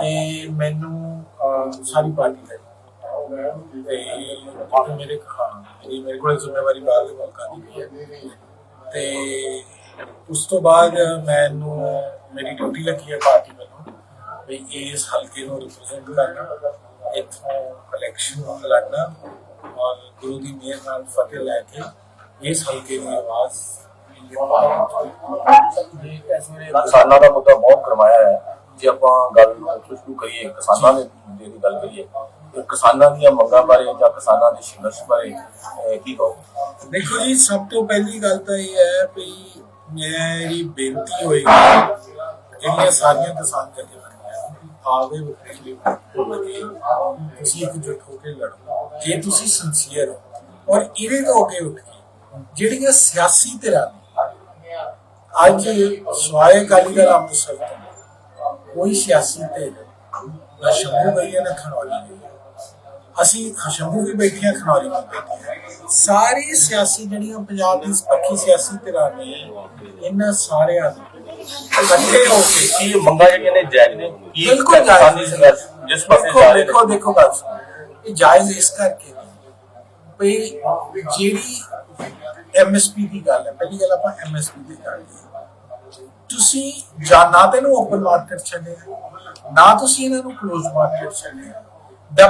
ਤੇ ਮੈਨੂੰ ਅਹ, ਸਾਰੀ ਪਾਰਟੀ ਦਾ ਤੇ ਕਿਉਂਕਿ ਮੇਰੇ ਹਾਂ ਮੇਰੀ ਮੇਰੇ ਕੋਲ ਜ਼ਿੰਮੇਵਾਰੀ ਬਾਹਰ ਦੇ ਮੁਲਕਾਂ ਦੀ ਵੀ ਹੈ। ਤੇ ਉਸ ਤੋਂ ਬਾਅਦ ਮੈਨੂੰ ਮੇਰੀ ਡਿਊਟੀ ਲੱਗੀ ਹੈ ਪਾਰਟੀ ਵੱਲੋਂ ਵੀ ਇਸ ਹਲਕੇ ਨੂੰ ਰਿਪਰੈਜ਼ੈਂਟ ਕਰਨਾ ਇੱਥੋਂ ਇਲੈਕਸ਼ਨ ਲੜਨਾ ਔਰ ਗੁਰੂ ਦੀ ਮਿਹਰ ਨਾਲ ਫਤਿਹ ਲੈ ਕੇ ਇਸ ਹਲਕੇ ਦੀ ਆਵਾਜ਼ ਇੰਡੀਅਨ ਪਾਰਲੀਮੈਂਟ ਵਿੱਚ ਕਿਸਾਨਾਂ ਦਾ ਮੁੱਦਾ ਬਹੁਤ ਕਰਵਾਇਆ ਹੈ। ਜੇ ਆਪਾਂ ਗੱਲ ਨੂੰ ਸ਼ੁਰੂ ਕਰੀਏ ਕਿਸਾਨਾਂ ਦੇ ਮੁੱਦੇ ਦੀ ਗੱਲ ਕਰੀਏ ਤੇ ਕਿਸਾਨਾਂ ਦੀਆਂ ਮੰਗਾਂ ਬਾਰੇ ਜਾਂ ਕਿਸਾਨਾਂ ਦੇ ਸੰਘਰਸ਼ ਬਾਰੇ ਅਹ, ਕੀ ਕਹੋ ਦੇਖੋ ਜੀ ਸਭ ਤੋਂ ਪਹਿਲੀ ਗੱਲ ਤਾਂ ਇਹ ਹੈ ਵੀ ਮੇਰੀ ਬੇਨਤੀ ਹੋਏਗੀ ਜਿਹੜੀਆਂ ਸਾਰੀਆਂ ਕਿਸਾਨ ਜਥੇਬੰਦੀਆਂ ਆਵੇ ਪਿਛਲੀ ਲੱਗੇ ਤੁਸੀਂ ਇਕਜੁੱਟ ਹੋ ਕੇ ਲੜੋ। ਜੇ ਤੁਸੀਂ ਸਿੰਸੀਅਰ ਹੋ ਔਰ ਇਹਦੇ ਤੋਂ ਅੱਗੇ ਉੱਠ ਕੇ ਜਿਹੜੀਆਂ ਸਿਆਸੀ ਧਿਰਾਂ ਨੇ ਅੱਜ ਸਵਾਏ ਕਾਲੀ ਦਾ ਅੰਮ੍ਰਿਤਸਰ ਤੋਂ ਕੋਈ ਸਿਆਸੀ ਧਿਰ ਨਾ ਸ਼ੰਭੂ ਗਈ ਹੈ ਨਾ ਖਨੌਰੀ ਗਈ ਹੈ। ਅਸੀਂ ਸ਼ੰਭੂ ਵੀ ਬੈਠੇ ਹਾਂ ਖਨੌਰੀ ਵੀ ਬੈਠੇ ਹਾਂ। ਸਾਰੀ ਸਿਆਸੀ ਜਿਹੜੀਆਂ ਪੰਜਾਬ ਦੀ ਪੱਖੀ ਸਿਆਸੀ ਧਿਰਾਂ ਨੇ ਇਹਨਾਂ ਸਾਰਿਆਂ ਨੇ ਇਕੱਠੇ ਹੋ ਕੇ ਕੀ ਇਹ ਮੰਗਾਂ ਜਿਹੜੀਆਂ ਨੇ ਜਾਇਜ਼ ਨੇ? ਕੀ ਬਿਲਕੁਲ ਜਾਇਜ਼ ਕਿਸਾਨੀ ਸੰਘਰਸ਼ ਜਿਸ ਪਾਸੇ ਦੇਖੋ ਜਾ ਰਹੇ ਦੇਖੋ ਨੇ? ਦੇਖੋ ਗੱਲ ਸੁਣੋ। ਇਹ ਜਾਇਜ਼ ਇਸ ਕਰਕੇ ਨਹੀਂ। ਵੀ ਜਿਹੜੀ ਐਮਐਸਪੀ ਦੀ ਗੱਲ ਹੈ ਪਹਿਲੀ ਗੱਲ ਆਪਾਂ ਐਮਐਸਪੀ ਦੀ ਗੱਲ ਹੈ ਤੁਸੀਂ ਜਾਂ ਨਾ ਤੈਨੂੰ ਓਪਨ ਮਾਰਕੀਟ ਛੱਡਿਆ ਨਾ ਤੁਸੀਂ ਇਹਨਾਂ ਨੂੰ ਕਲੋਜ਼ ਮਾਰਕੀਟ ਛੱਡਿਆ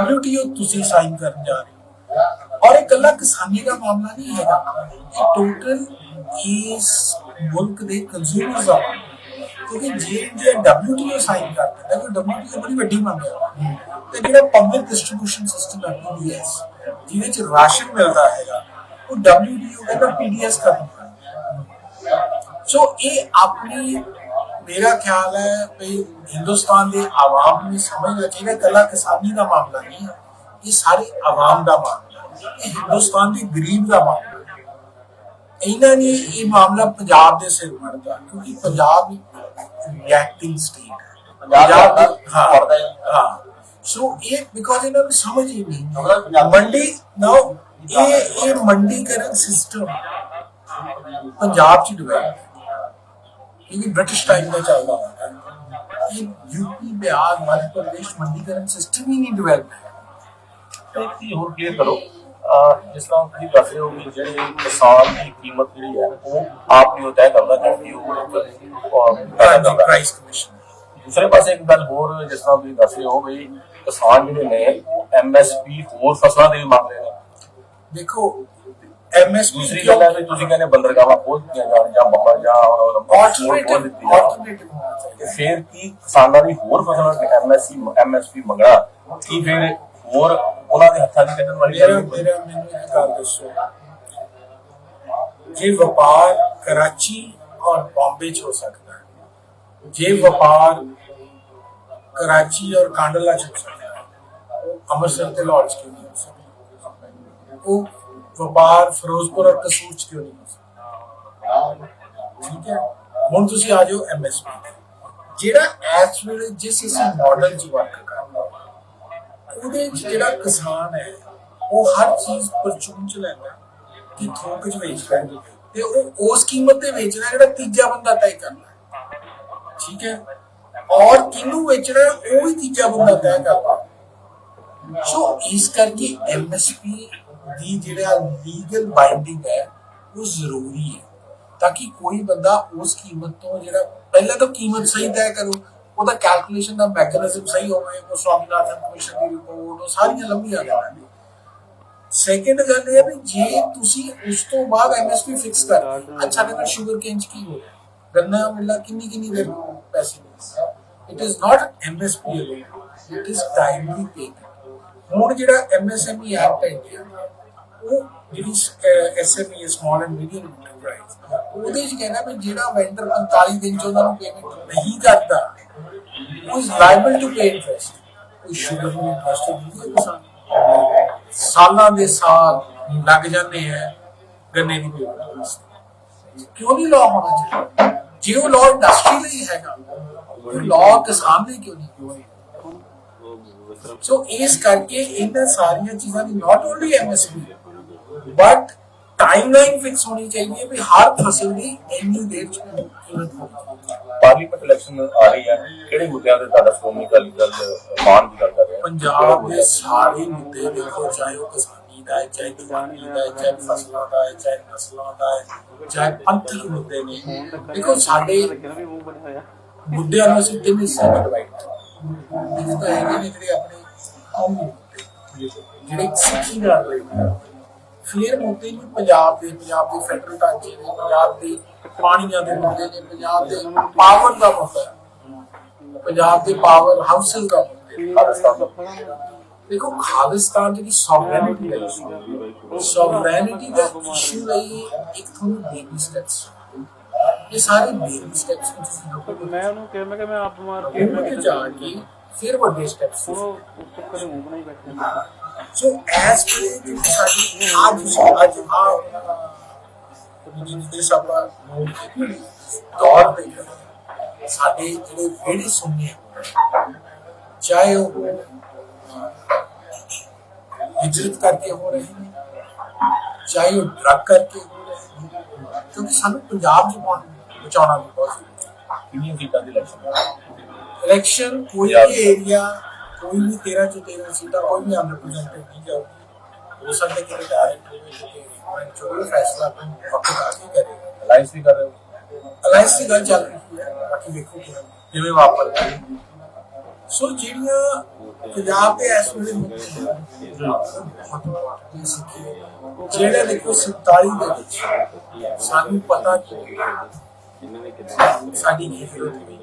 WTO ਤੁਸੀਂ ਸਾਈਨ ਕਰਨ ਜਾ ਰਹੇ ਹੋ। ਔਰ ਇਹ ਇਕੱਲਾ ਕਿਸਾਨੀ ਦਾ ਮਾਮਲਾ ਨਹੀਂ ਹੈਗਾ। ਇਹ ਟੋਟਲ ਇਸ ਮੁਲਕ ਦੇ ਕੰਜ਼ਿਊਮਰਸ ਦਾ ਮਾਮਲਾ ਹੈ। ਕਿਉਂਕਿ ਜੇ ਇੰਡੀਆ WTO ਸਾਈਨ ਕਰ ਦਿੰਦਾ ਕਿ WTO ਬੜੀ ਵੱਡੀ ਮੰਗ ਹੈ। ਤੇ ਜਿਹੜਾ ਪਬਲਿਕ ਡਿਸਟ੍ਰੀਬਿਊਸ਼ਨ ਸਿਸਟਮ ਹੈ, PDS, ਜਿਹਦੇ ਚ ਰਾਸ਼ਨ ਮਿਲਦਾ ਹੈਗਾ, ਉਹ WTO ਕਹਿੰਦਾ PDS ਖਤਮ। ਸੋ ਇਹ ਆਪਣੀ ਮੇਰਾ ਖਿਆਲ ਹੈ ਵੀ ਹਿੰਦੁਸਤਾਨ ਦੇ ਆਵਾਮ ਨੂੰ ਸਮਝਣਾ ਚਾਹੀਦਾ ਕੱਲਾ ਕਿਸਾਨੀ ਦਾ ਮਾਮਲਾ ਨਹੀਂ ਹੈ ਇਹ ਸਾਰੇ ਆਵਾਮ ਦਾ ਮਾਮਲਾ ਹੈ। ਇਹ ਹਿੰਦੁਸਤਾਨ ਦੇ ਗਰੀਬ ਦਾ ਮਾਮਲਾ ਹੈ। ਇਹਨਾਂ ਨੇ ਇਹ ਮਾਮਲਾ ਪੰਜਾਬ ਦੇ ਸਿਰ ਮੜਦਾ ਕਿਉਂਕਿ ਪੰਜਾਬ ਰਿਐਕਟਿੰਗ ਸਟੇਟ ਹੈ। ਪੰਜਾਬ ਦਾ ਹਾਂ ਹੈ। ਸੋ ਇਹ ਬਿਕੋਜ਼ ਇਹਨਾਂ ਨੂੰ ਸਮਝ ਹੀ ਨਹੀਂ। ਮੰਡੀ ਨਾਓ ਇਹ ਇਹ ਮੰਡੀਕਰਨ ਸਿਸਟਮ ਪੰਜਾਬ ਚ ਡਿਵੈਲਪ ये ब्रिटिश टाइम में चल रहा था यूपी बिहार मध्य प्रदेश मंडीकरण सिस्टम ही नहीं डेवलप है। दूसरे पास हो देखो ਐਮਐਸਪੀ ਦੂਸਰੀ ਗੱਲ ਹੈ ਵੀ ਤੁਸੀਂ ਕਹਿੰਦੇ ਬੰਦਰਗਾਹਾਂ ਖੋਲ ਦਿੱਤੀਆਂ ਜਾਣ ਜਾਂ ਬੱਬਾ ਜਾਂ ਆਲਟਰਨੇਟਿਵ ਆਲਟਰਨੇਟਿਵ ਹੋਣਾ ਚਾਹੀਦਾ। ਫਿਰ ਕੀ ਕਿਸਾਨਾਂ ਦੀ ਹੋਰ ਫਸਲਾਂ ਤੇ ਐਮਐਸਪੀ ਐਮਐਸਪੀ ਮੰਗਣਾ। ਕੀ ਫਿਰ ਹੋਰ ਉਹਨਾਂ ਦੇ ਹੱਥਾਂ ਦੀ ਕੱਢਣ ਵਾਲੀ ਗੱਲ ਮੇਰਾ ਮੈਨੂੰ ਇੱਕ ਗੱਲ ਦੱਸੋ। ਜੇ ਵਪਾਰ ਕਰਾਚੀ ਔਰ ਬੰਬੇ ਚ ਹੋ ਸਕਦਾ ਹੈ ਜੇ ਵਪਾਰ ਕਰਾਚੀ ਔਰ ਕਾਂਡਲਾ ਚ ਹੋ ਸਕਦਾ ਹੈ ਉਹ ਅੰਮ੍ਰਿਤਸਰ ਤੇ ਲਾਹੌਰ ਚ ਕਿਉਂ ਨਹੀਂ ਹੋ ਸਕਦਾ? ਉਹ ਵਪਾਰ ਫਿਰੋਜ਼ਪੁਰ ਔਰ ਕਸੂਰ ਚ ਕਿਉਂ ਨਹੀਂ ਹੋ ਸਕਦਾ? ਠੀਕ ਹੈ। ਹੁਣ ਤੁਸੀਂ ਆ ਜਾਓ ਐਮਐਸਪੀ ਜਿਹੜਾ ਇਸ ਵੇਲੇ ਜਿਸ ਇਸ ਮਾਡਲ ਚ ਵਰਕ ਕਰਦਾ, ਉਹਦੇ ਜਿਹੜਾ ਕਿਸਾਨ ਹੈ, ਉਹ ਹਰ ਚੀਜ਼ ਪਰਚੂਨ ਚ ਲੈਂਦਾ ਕਿ ਥੋਕ ਚ ਵੇਚਦਾ ਤੇ ਉਹ ਉਸ ਕੀਮਤ ਤੇ ਵੇਚਦਾ ਜਿਹੜਾ ਤੀਜਾ ਬੰਦਾ ਤੈਅ ਕਰਦਾ ਠੀਕ ਹੈ। ਔਰ ਕਿੰਨੂੰ ਵੇਚਣਾ ਉਹ ਵੀ ਤੀਜਾ ਬੰਦਾ ਤੈਅ ਕਰਦਾ। ਸੋ ਇਸ ਕਰਕੇ ਐਮਐਸਪੀ ਦੀ ਜਿਹੜਾ ਲੀਗਲ ਬਾਈਂਡਿੰਗ ਹੈ ਉਹ ਜ਼ਰੂਰੀ ਹੈ। ਤਾਂ ਕਿ ਕੋਈ ਬੰਦਾ ਉਸ ਕੀਮਤ ਤੋਂ ਜਿਹੜਾ ਪਹਿਲਾਂ ਤਾਂ ਕੀਮਤ ਸਹੀ ਤੈਅ ਕਰੋ। ਉਹਦਾ ਕੈਲਕੂਲੇਸ਼ਨ ਦਾ ਮੈਕੈਨਿਜ਼ਮ ਸਹੀ ਹੋਵੇ ਉਹ ਸਵਾਮੀਨਾਥਨ ਕਮਿਸ਼ਨ ਦੀ ਰਿਪੋਰਟ ਉਹ ਸਾਰੀਆਂ ਲੰਬੀਆਂ ਗੱਲਾਂ ਨੇ। ਸੈਕੰਡ ਗੱਲ ਇਹ ਹੈ ਵੀ ਜੇ ਤੁਸੀਂ ਉਸ ਤੋਂ ਬਾਅਦ ਐਮਐਸਪੀ ਫਿਕਸ ਕਰ ਅੱਛਾ ਲੇਕਿਨ ਸ਼ੂਗਰ ਕੇਨ ਚ ਕੀ ਹੋ ਰਿਹਾ? ਗੰਨਾ ਮਿਲਣਾ ਕਿੰਨੀ ਕਿੰਨੀ ਦੇਰ ਪੈਸੇ it is not MSP it is timely payment ਹੁਣ ਜਿਹੜਾ ਐਮਐਸਐਮਈ ਐਕਟ ਹੈ ਇੰਡੀਆ ਦਾ, ਉਹ ਜਿਹੜੀ SME small and medium enterprise ਉਹਦੇ ਚ ਕਹਿੰਦਾ ਵੀ ਜਿਹੜਾ ਵੈਂਡਰ 45 ਦਿਨ ਚ ਉਹਨਾਂ ਨੂੰ ਪੇਮੈਂਟ ਨਹੀਂ ਕਰਦਾ, ਉਹ is liable to pay interest ਕੋਈ ਸ਼ੂਗਰ ਨੂੰ ਇੰਟਰਸਟ ਨਹੀਂ ਹੈ ਕਿਸਾਨ ਸਾਲਾਂ ਦੇ ਸਾਲ ਲੱਗ ਜਾਂਦੇ ਹੈ ਗੰਨੇ ਦੀ ਪੇਮੈਂਟ ਵਾਸਤੇ ਕਿਉਂ ਨਹੀਂ ਲਾਅ ਹੋਣਾ ਚਾਹੀਦਾ? ਜੇ ਉਹ ਲਾਅ ਇੰਡਸਟਰੀ ਲਈ ਹੈਗਾ, ਉਹ ਲਾਅ ਕਿਸਾਨ ਲਈ ਕਿਉਂ ਨਹੀਂ ਸੋ ਇਸ ਕਰਕੇ ਇਹਨਾਂ ਸਾਰੀਆਂ ਚੀਜ਼ਾਂ ਦੀ not only MSP but timeline fix ਹੋਣੀ ਚਾਹੀਦੀ ਹੈ ਵੀ ਹਰ ਫਸਲ ਦੀ ਇੰਨੀ ਦੇਰ ਚ ਕੀਮਤ ਪਾਰਲੀਮੈਂਟ ਇਲੈਕਸ਼ਨ ਆ ਰਹੀ ਹੈ। ਕਿਹੜੇ ਮੁੱਦਿਆਂ ਤੇ ਤੁਹਾਡਾ ਸ਼੍ਰੋਮਣੀ ਅਕਾਲੀ ਦਲ ਮਾਨ ਦੀ ਗੱਲ ਕਰ ਰਿਹਾ ਪੰਜਾਬ ਦੇ ਸਾਰੇ ਮੁੱਦੇ ਦੇਖੋ ਚਾਹੇ ਉਹ ਕਿਸਾਨੀ ਦਾ ਹੈ ਚਾਹੇ ਕਿਸਾਨੀ ਦਾ ਹੈ ਚਾਹੇ ਫਸਲਾਂ ਦਾ ਹੈ ਚਾਹੇ ਨਸਲਾਂ ਦਾ ਹੈ ਚਾਹੇ ਪੰਥਕ ਮੁੱਦੇ ਨੇ। ਦੇਖੋ ਸਾਡੇ ਮੁੱਦਿਆਂ ਨੂੰ ਅਸੀਂ ਤਿੰਨ ਹਿੱਸਿਆਂ ਵਿੱਚ ਡਿਵਾਈਡ ਕਰਦੇ ਇੱਕ ਤਾਂ ਹੈਗੇ ਨੇ ਜਿਹੜੇ ਆਪਣੇ ਕੌਮੀ ਮੁੱਦੇ ਜਿਹੜੇ ਸਿੱਖੀ ਨਾਲ ਰਿਲੇਟਡ ਫਿਰ ਮੁੱਦੇ ਨੇ ਪੰਜਾਬ ਦੇ ਪੰਜਾਬ ਦੇ ਫੈਡਰਲ ਢਾਂਚੇ ਦੇ ਪੰਜਾਬ ਦੇ ਪਾਣੀਆਂ ਦੇ ਮੁੱਦੇ ਨੇ ਪੰਜਾਬ ਦੇ ਪਾਵਰ ਦਾ ਮੁੱਦਾ ਪੰਜਾਬ ਦੇ ਪਾਵਰ ਹਾਊਸਸ ਦਾ ਮੁੱਦਾ ਦੇਖੋ ਖਾਲਿਸਤਾਨ ਜਿਹੜੀ ਸੌਵਰੈਨਿਟੀ ਹੈ ਸੌਵਰੈਨਿਟੀ ਦਾ ਇਸ਼ੂ ਲਈ ਇੱਕ ਤੁਹਾਨੂੰ ਬੇਬੀ ਸਟੈਪਸ ਇਹ ਸਾਰੇ ਬੇਬੀ ਸਟੈਪਸ ਮੈਂ ਉਹਨੂੰ ਕਿਹਾ ਮੈਂ ਕਿ ਮੈਂ ਆਪ ਮਾਰ ਕੇ ਜਾ ਕੇ ਫਿਰ ਵੱਡੇ ਸਟੈਪਸ ਉਹ ਉਸ ਚੱਕਰ ਨੂੰ ਬਣਾਈ ਬੈਠੇ ਸੋ ਐਸ ਜਿਹੜੀ ਸਾਡੀ ਅੱਜ ਅੱਜ ਆ ਜਿਸ ਆਪਾਂ ਦੌਰ ਦੇ ਸਾਡੇ ਜਿਹੜੇ ਵਿਹੜੇ ਸੁਣਨੇ ਚਾਹੇ ਉਹ ਹਿਜਰਤ ਕਰਕੇ ਹੋ ਰਹੇ ਨੇ ਚਾਹੇ ਉਹ ਡਰਗ ਕਰਕੇ ਹੋ ਰਹੇ ਨੇ ਕਿਉਂਕਿ ਸਾਨੂੰ ਪੰਜਾਬ ਬਹੁਤ ਬਚਾਉਣਾ ਵੀ ਬਹੁਤ ਜ਼ਰੂਰੀ ਹੈ। ਕਿੰਨੀਆਂ ਸੀਟਾਂ ਦੀ ਇਲੈਕਸ਼ਨ ਇਲੈਕਸ਼ਨ ਕੋਈ ਵੀ ਏਰੀਆ ਕੋਈ ਵੀ 13 ਚੋਂ 13 ਸੀਟਾਂ ਕੋਈ ਵੀ ਅਨਰਿਪਰੈਜ਼ੈਂਟੇਡ ਨਹੀਂ ਜਾਊਗੀ ਹੋ ਸਕਦਾ ਕਿ ਡਾਇਰੈਕਟ ਹੋਵੇ ਜੋ ਵੀ ਫੈਸਲਾ ਆਪਣੇ ਵਕਤ ਆ ਕੇ ਕਰੇਗਾ ਅਲਾਈਅੰਸ ਵੀ ਕਰ ਰਹੇ ਹੋ? ਅਲਾਈਅੰਸ ਦੀ ਗੱਲ ਚੱਲ ਰਹੀ ਹੈ ਬਾਕੀ ਵੇਖੋ ਕਿਵੇਂ ਵਾਪਰਦਾ ਸੋ ਜਿਹੜੀਆਂ ਪੰਜਾਬ ਦੇ ਇਸ ਵੇਲੇ ਮੁੱਦੇ ਜਿਹੜੇ ਦੇਖੋ 47 ਦੇ ਵਿੱਚ ਸਾਨੂੰ ਪਤਾ ਕਿ ਸਾਡੀ ਕੀ ਜ਼ਰੂਰਤ ਹੈ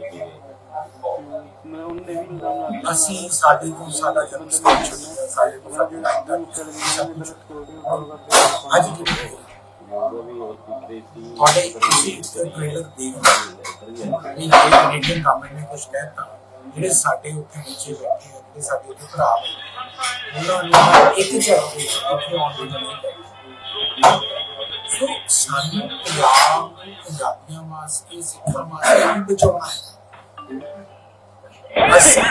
ਅਸੀਂ ਸਾਡੇ ਤੋਂ ਸਾਡਾ ਜਨਮ ਸਥਾਨ ਛੁੱਟਿਆ ਸਾਡੇ ਤੋਂ ਸਾਡੀ ਲਾਈਫ ਦਾ ਸਭ ਕੁਛ ਅੱਜ ਦੀ ਡੇਟ ਤੁਹਾਡੇ ਤੁਸੀਂ ਟ੍ਰੇਲਰ ਦੇਖ ਰਹੇ ਹੋ ਇਹ ਕੈਨੇਡੀਅਨ ਗਵਰਨਮੈਂਟ ਨੇ ਕੁਝ ਕਹਿਤਾ। ਜਿਹੜੇ ਸਾਡੇ ਉੱਥੇ ਬੱਚੇ ਬੈਠੇ ਆ ਜਿਹੜੇ ਸਾਡੇ ਉੱਥੇ ਭਰਾ ਬੈਠੇ ਆ, ਉਹਨਾਂ ਨੂੰ ਇੱਕ ਜਗ੍ਹਾ ਤੇ ਉੱਥੇ ਆਉਣ ਦੀ ਨਹੀਂ ਕਰਨੀ ਸੋ ਸਾਨੂੰ ਪੰਜਾਬ ਪੰਜਾਬੀਆਂ ਵਾਸਤੇ ਸਿੱਖਾਂ ਵਾਸਤੇ ਵੀ ਬਚਾਉਣਾ ਹੈ। ਅਸੀਂ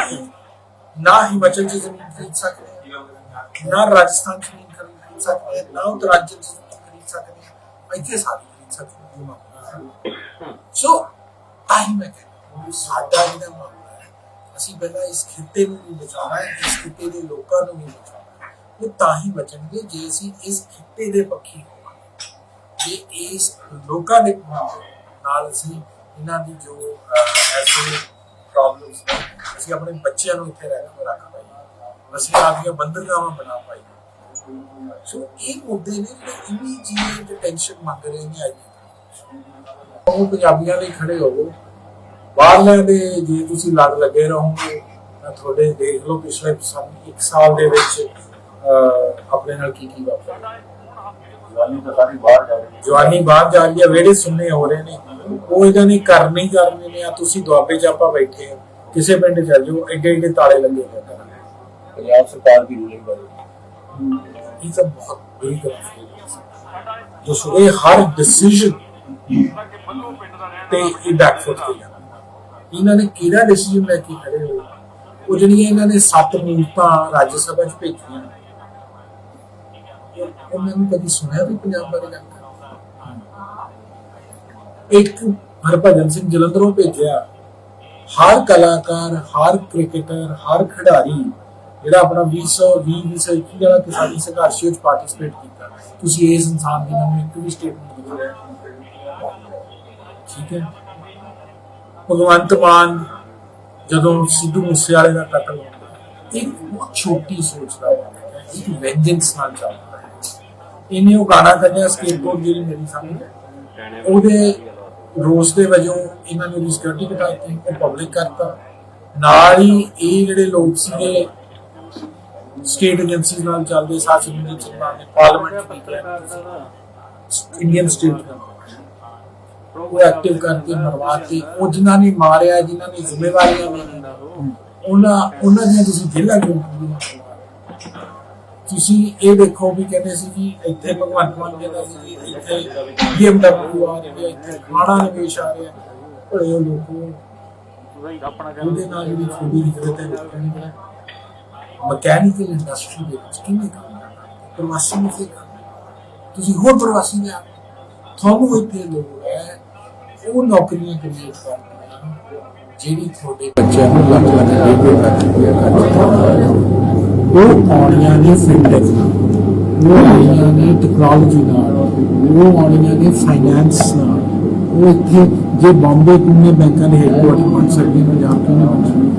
ਨਾ ਹਿਮਾਚਲ ਚ ਜ਼ਮੀਨ ਖਰੀਦ ਸਕਦੇ ਹਾਂ, ਨਾ ਰਾਜਸਥਾਨ ਚ ਜ਼ਮੀਨ ਖਰੀਦ ਸਕਦੇ ਹਾਂ, ਨਾ ਉੱਤਰਾਂਚਲ ਚ ਖਰੀਦ ਸਕਦੇ ਹਾਂ। ਇੱਥੇ ਸਾਰੀ ਖਰੀਦ ਸਕਦੇ ਹਾਂ ਸੋ ਆਹੀ ਮੈਂ ਕਹਿੰਦਾ ਸਾਡਾ ਜਿਹੜਾ ਮਾਮਲਾ ਹੈ ਅਸੀਂ ਪਹਿਲਾਂ ਇਸ ਖਿੱਤੇ ਨੂੰ ਵੀ ਬਚਾਉਣਾ ਹੈ ਇਸ ਖਿੱਤੇ ਦੇ ਲੋਕਾਂ ਨੂੰ ਵੀ ਬਚਾਉਣਾ ਹੈ ਉਹ ਤਾਂ ਹੀ ਬਚਣਗੇ ਜੇ ਅਸੀਂ ਇਸ ਖਿੱਤੇ ਦੇ ਪੱਖੀ ਹੋਵਾਂਗੇ ਜੇ ਇਸ ਲੋਕਾਂ ਦੇ ਨਾਲ ਅਸੀਂ ਇਹਨਾਂ ਦੀ ਜੋ ਐਸੇ ਪ੍ਰੋਬਲਮਸ ਅਸੀਂ ਆਪਣੇ ਬੱਚਿਆਂ ਨੂੰ ਇੱਥੇ ਰਹਿ ਕੇ ਰੱਖ ਪਾਈਏ ਅਸੀਂ ਆਪਦੀਆਂ ਬੰਦਰਗਾਹਾਂ ਬਣਾ ਪਾਈਏ ਸੋ ਇਹ ਮੁੱਦੇ ਨੇ ਜਿਹੜੇ ਇਮੀਡੀਏਟ ਟੈਨਸ਼ਨ ਮੰਗ ਰਹੇ ਨੇ ਅੱਜ ਉਹ ਪੰਜਾਬੀਆਂ ਲਈ ਖੜੇ ਹੋਵੋ। ਬਾਹਰਲਿਆਂ ਦੇ ਜੇ ਤੁਸੀਂ ਲੜ ਲੱਗੇ ਰਹੋਗੇ ਤਾਂ ਤੁਹਾਡੇ ਦੇਖ ਲਓ ਪਿਛਲੇ ਸਾਲ ਇੱਕ ਸਾਲ ਦੇ ਵਿੱਚ ਅਹ, ਆਪਣੇ ਨਾਲ ਕੀ ਕੀ ਵਾਪਰਿਆ। ਜਵਾਨੀ ਤਾਂ ਸਾਰੀ ਬਾਹਰ ਜਾ ਰਹੀ ਹੈ। ਜਵਾਨੀ ਬਾਹਰ ਜਾ ਰਹੀ ਹੈ ਵਿਹੜੇ ਸੁਣਨੇ ਹੋ ਰਹੇ ਨੇ। ਉਹ ਇਹਨਾਂ ਨੇ ਕਰਨੇ ਹੀ ਕਰਨੇ ਨੇ ਆ ਤੁਸੀਂ ਦੁਆਬੇ 'ਚ ਆਪਾਂ ਬੈਠੇ ਆ ਕਿਸੇ ਪਿੰਡ ਚੱਲ ਜਾਓ ਐਡੇ ਐਡੇ ਤਾਲੇ ਲੱਗੇ ਹੋਏ ਨੇ। ਪੰਜਾਬ ਸਰਕਾਰ ਦੀ ਰੂਲਿੰਗ ਬਾਰੇ ਇਹ ਤਾਂ ਬਹੁਤ ਤਰ੍ਹਾਂ ਹੈ। ਜੋ ਸੁਣੇ ਹਰ ਡਿਸੀਜਨ ਤੇ ਇਹ ਬੈਕਫੁੱਟ ਤੇ ਜਾਣਾ। ਇਹਨਾਂ ਨੇ ਕਿਹੜਾ ਡਿਸੀਜਨ ਲੈ ਕੇ ਖੜੇ ਹੋਏ? ਉਹ ਜਿਹੜੀਆਂ ਇਹਨਾਂ ਨੇ ਸੱਤ ਮੂਰਤਾਂ ਰਾਜ ਸਭਾ 'ਚ ਭੇਜੀਆਂ ਉਹਨਾਂ ਨੂੰ ਕਦੀ ਸੁਣਿਆ ਵੀ ਪੰਜਾਬ ਬਾਰੇ ਗੱਲ ਕਰ ਇੱਕ ਹਰਭਜਨ ਸਿੰਘ ਜਲੰਧਰੋਂ ਭੇਜਿਆ, ਹਰ ਕਲਾਕਾਰ, ਹਰ ਕ੍ਰਿਕਟਰ ਹਰ ਖਿਡਾਰੀ, ਜਿਹੜਾ ਆਪਣਾ 2020 2021 ਜਿਹੜਾ ਕਿਸਾਨੀ ਸੰਘਰਸ਼ ਵਿੱਚ ਪਾਰਟਿਸਿਪੇਟ ਕੀਤਾ। ਤੁਸੀਂ ਇਸ ਇਨਸਾਨ ਦੀ ਮੈਨੂੰ ਇੱਕ ਵੀ ਸਟੇਟਮੈਂਟ ਦਿਖਾਓ ਠੀਕ ਹੈ। ਭਗਵੰਤ ਮਾਨ ਜਦੋਂ ਸਿੱਧੂ ਮੂਸੇਵਾਲੇ ਦਾ ਕਤਲ ਹੁੰਦਾ ਇੱਕ ਬਹੁਤ ਛੋਟੀ ਸੋਚ ਦਾ ਇੱਕ ਵੈਂਜੈਂਸ ਨਾਲ ਚੱਲਦਾ। ਇਹਨੇ ਉਹ ਗਾਣਾ ਕੱਢਿਆ ਸਕੇਟਬੋਰਡ ਜਿਹੜੀ ਮੇਰੀ ਸਾਹਮਣੇ। ਉਹਦੇ ਰੋਸ ਦੇ ਵਜੋਂ ਇਹਨਾਂ ਨੇ ਸਿਕਿਉਰਿਟੀ ਘਟਾਈ ਉਹ ਪਬਲਿਕ ਕਰਤਾ। ਨਾਲ ਹੀ ਇਹ ਜਿਹੜੇ ਲੋਕ ਸੀਗੇ ਸਟੇਟ ਏਜੰਸੀਜ਼ ਨਾਲ ਚੱਲਦੇ ਸ਼ਾਸਨ ਦੇ ਚਲਾਉਣ ਦੇ ਪਾਰਲੀਮੈਂਟ ਦੀ ਇੰਡੀਅਨ ਸਟੇਟ ਦਾ। ਉਹ ਐਕਟਿਵ ਕਰਕੇ ਮਰਵਾਤੇ। ਉਹ ਜਿਨ੍ਹਾਂ ਨੇ ਮਾਰਿਆ, ਜਿਨ੍ਹਾਂ ਨੇ ਜ਼ਿੰਮੇਵਾਰੀਆਂ ਲੈਣੀਆਂ ਉਹਨਾਂ ਉਹਨਾਂ ਦੀਆਂ ਤੁਸੀਂ ਜੇਲ੍ਹਾਂ ਕਿਉਂ ਤੁਸੀਂ ਇਹ ਦੇਖੋ ਵੀ ਕਹਿੰਦੇ ਸੀ ਕਿ ਇੱਥੇ ਭਗਵੰਤ ਮਾਨ ਕਹਿੰਦਾ ਸੀ ਕਿ ਇੱਥੇ BMW ਆ ਰਹੀ, ਇੱਥੇ ਖਾਣਾ ਨਿਵੇਸ਼ ਆ ਰਿਹਾ, ਭਲੇ ਉਹ ਲੋਕੋ ਉਹਦੇ ਨਾਲ ਜਿਹੜੀ ਥੋੜੀ ਹਿਜਰਤ ਹੈ। ਮਕੈਨੀਕਲ ਇੰਡਸਟਰੀ ਦੇ ਵਿੱਚ ਕਿੰਨੇ ਕੰਮ ਪ੍ਰਵਾਸੀ ਨੂੰ ਕੀ ਤੁਸੀਂ ਹੋਰ ਪ੍ਰਵਾਸੀ ਲਿਆ ਤੁਹਾਨੂੰ ਇੱਥੇ ਲੋੜ ਹੈ। ਉਹ ਨੌਕਰੀਆਂ ਕ੍ਰੀਏਟ ਕਰਨੀਆਂ ਜਿਹੜੀ ਤੁਹਾਡੇ ਬੱਚਿਆਂ ਨੂੰ ਲੱਖ ਲੱਖ ਡੇਢ ਡੇਢ ਲੱਖ ਰੁਪਇਆ ਉਹ ਆਉਣੀਆਂ ਨੇ ਫਿਨਟੈਕ ਉਹ ਆਉਣੀਆਂ ਨੇ ਟੈਕਨੋਲੋਜੀ ਨਾਲ ਉਹ ਆਉਣੀਆਂ ਨੇ ਫਾਈਨੈਂਸ ਨਾਲ। ਉਹ ਇੱਥੇ ਜੇ ਬੰਬੇ ਪੁਣੇ ਬੈਂਕਾਂ ਦੇ ਹੈਡਕੁਆਟਰ ਬਣ ਸਕਦੇ ਨੇ ਪੰਜਾਬ ਕਿਉਂ ਨਹੀਂ ਬਣ ਸਕਦੇ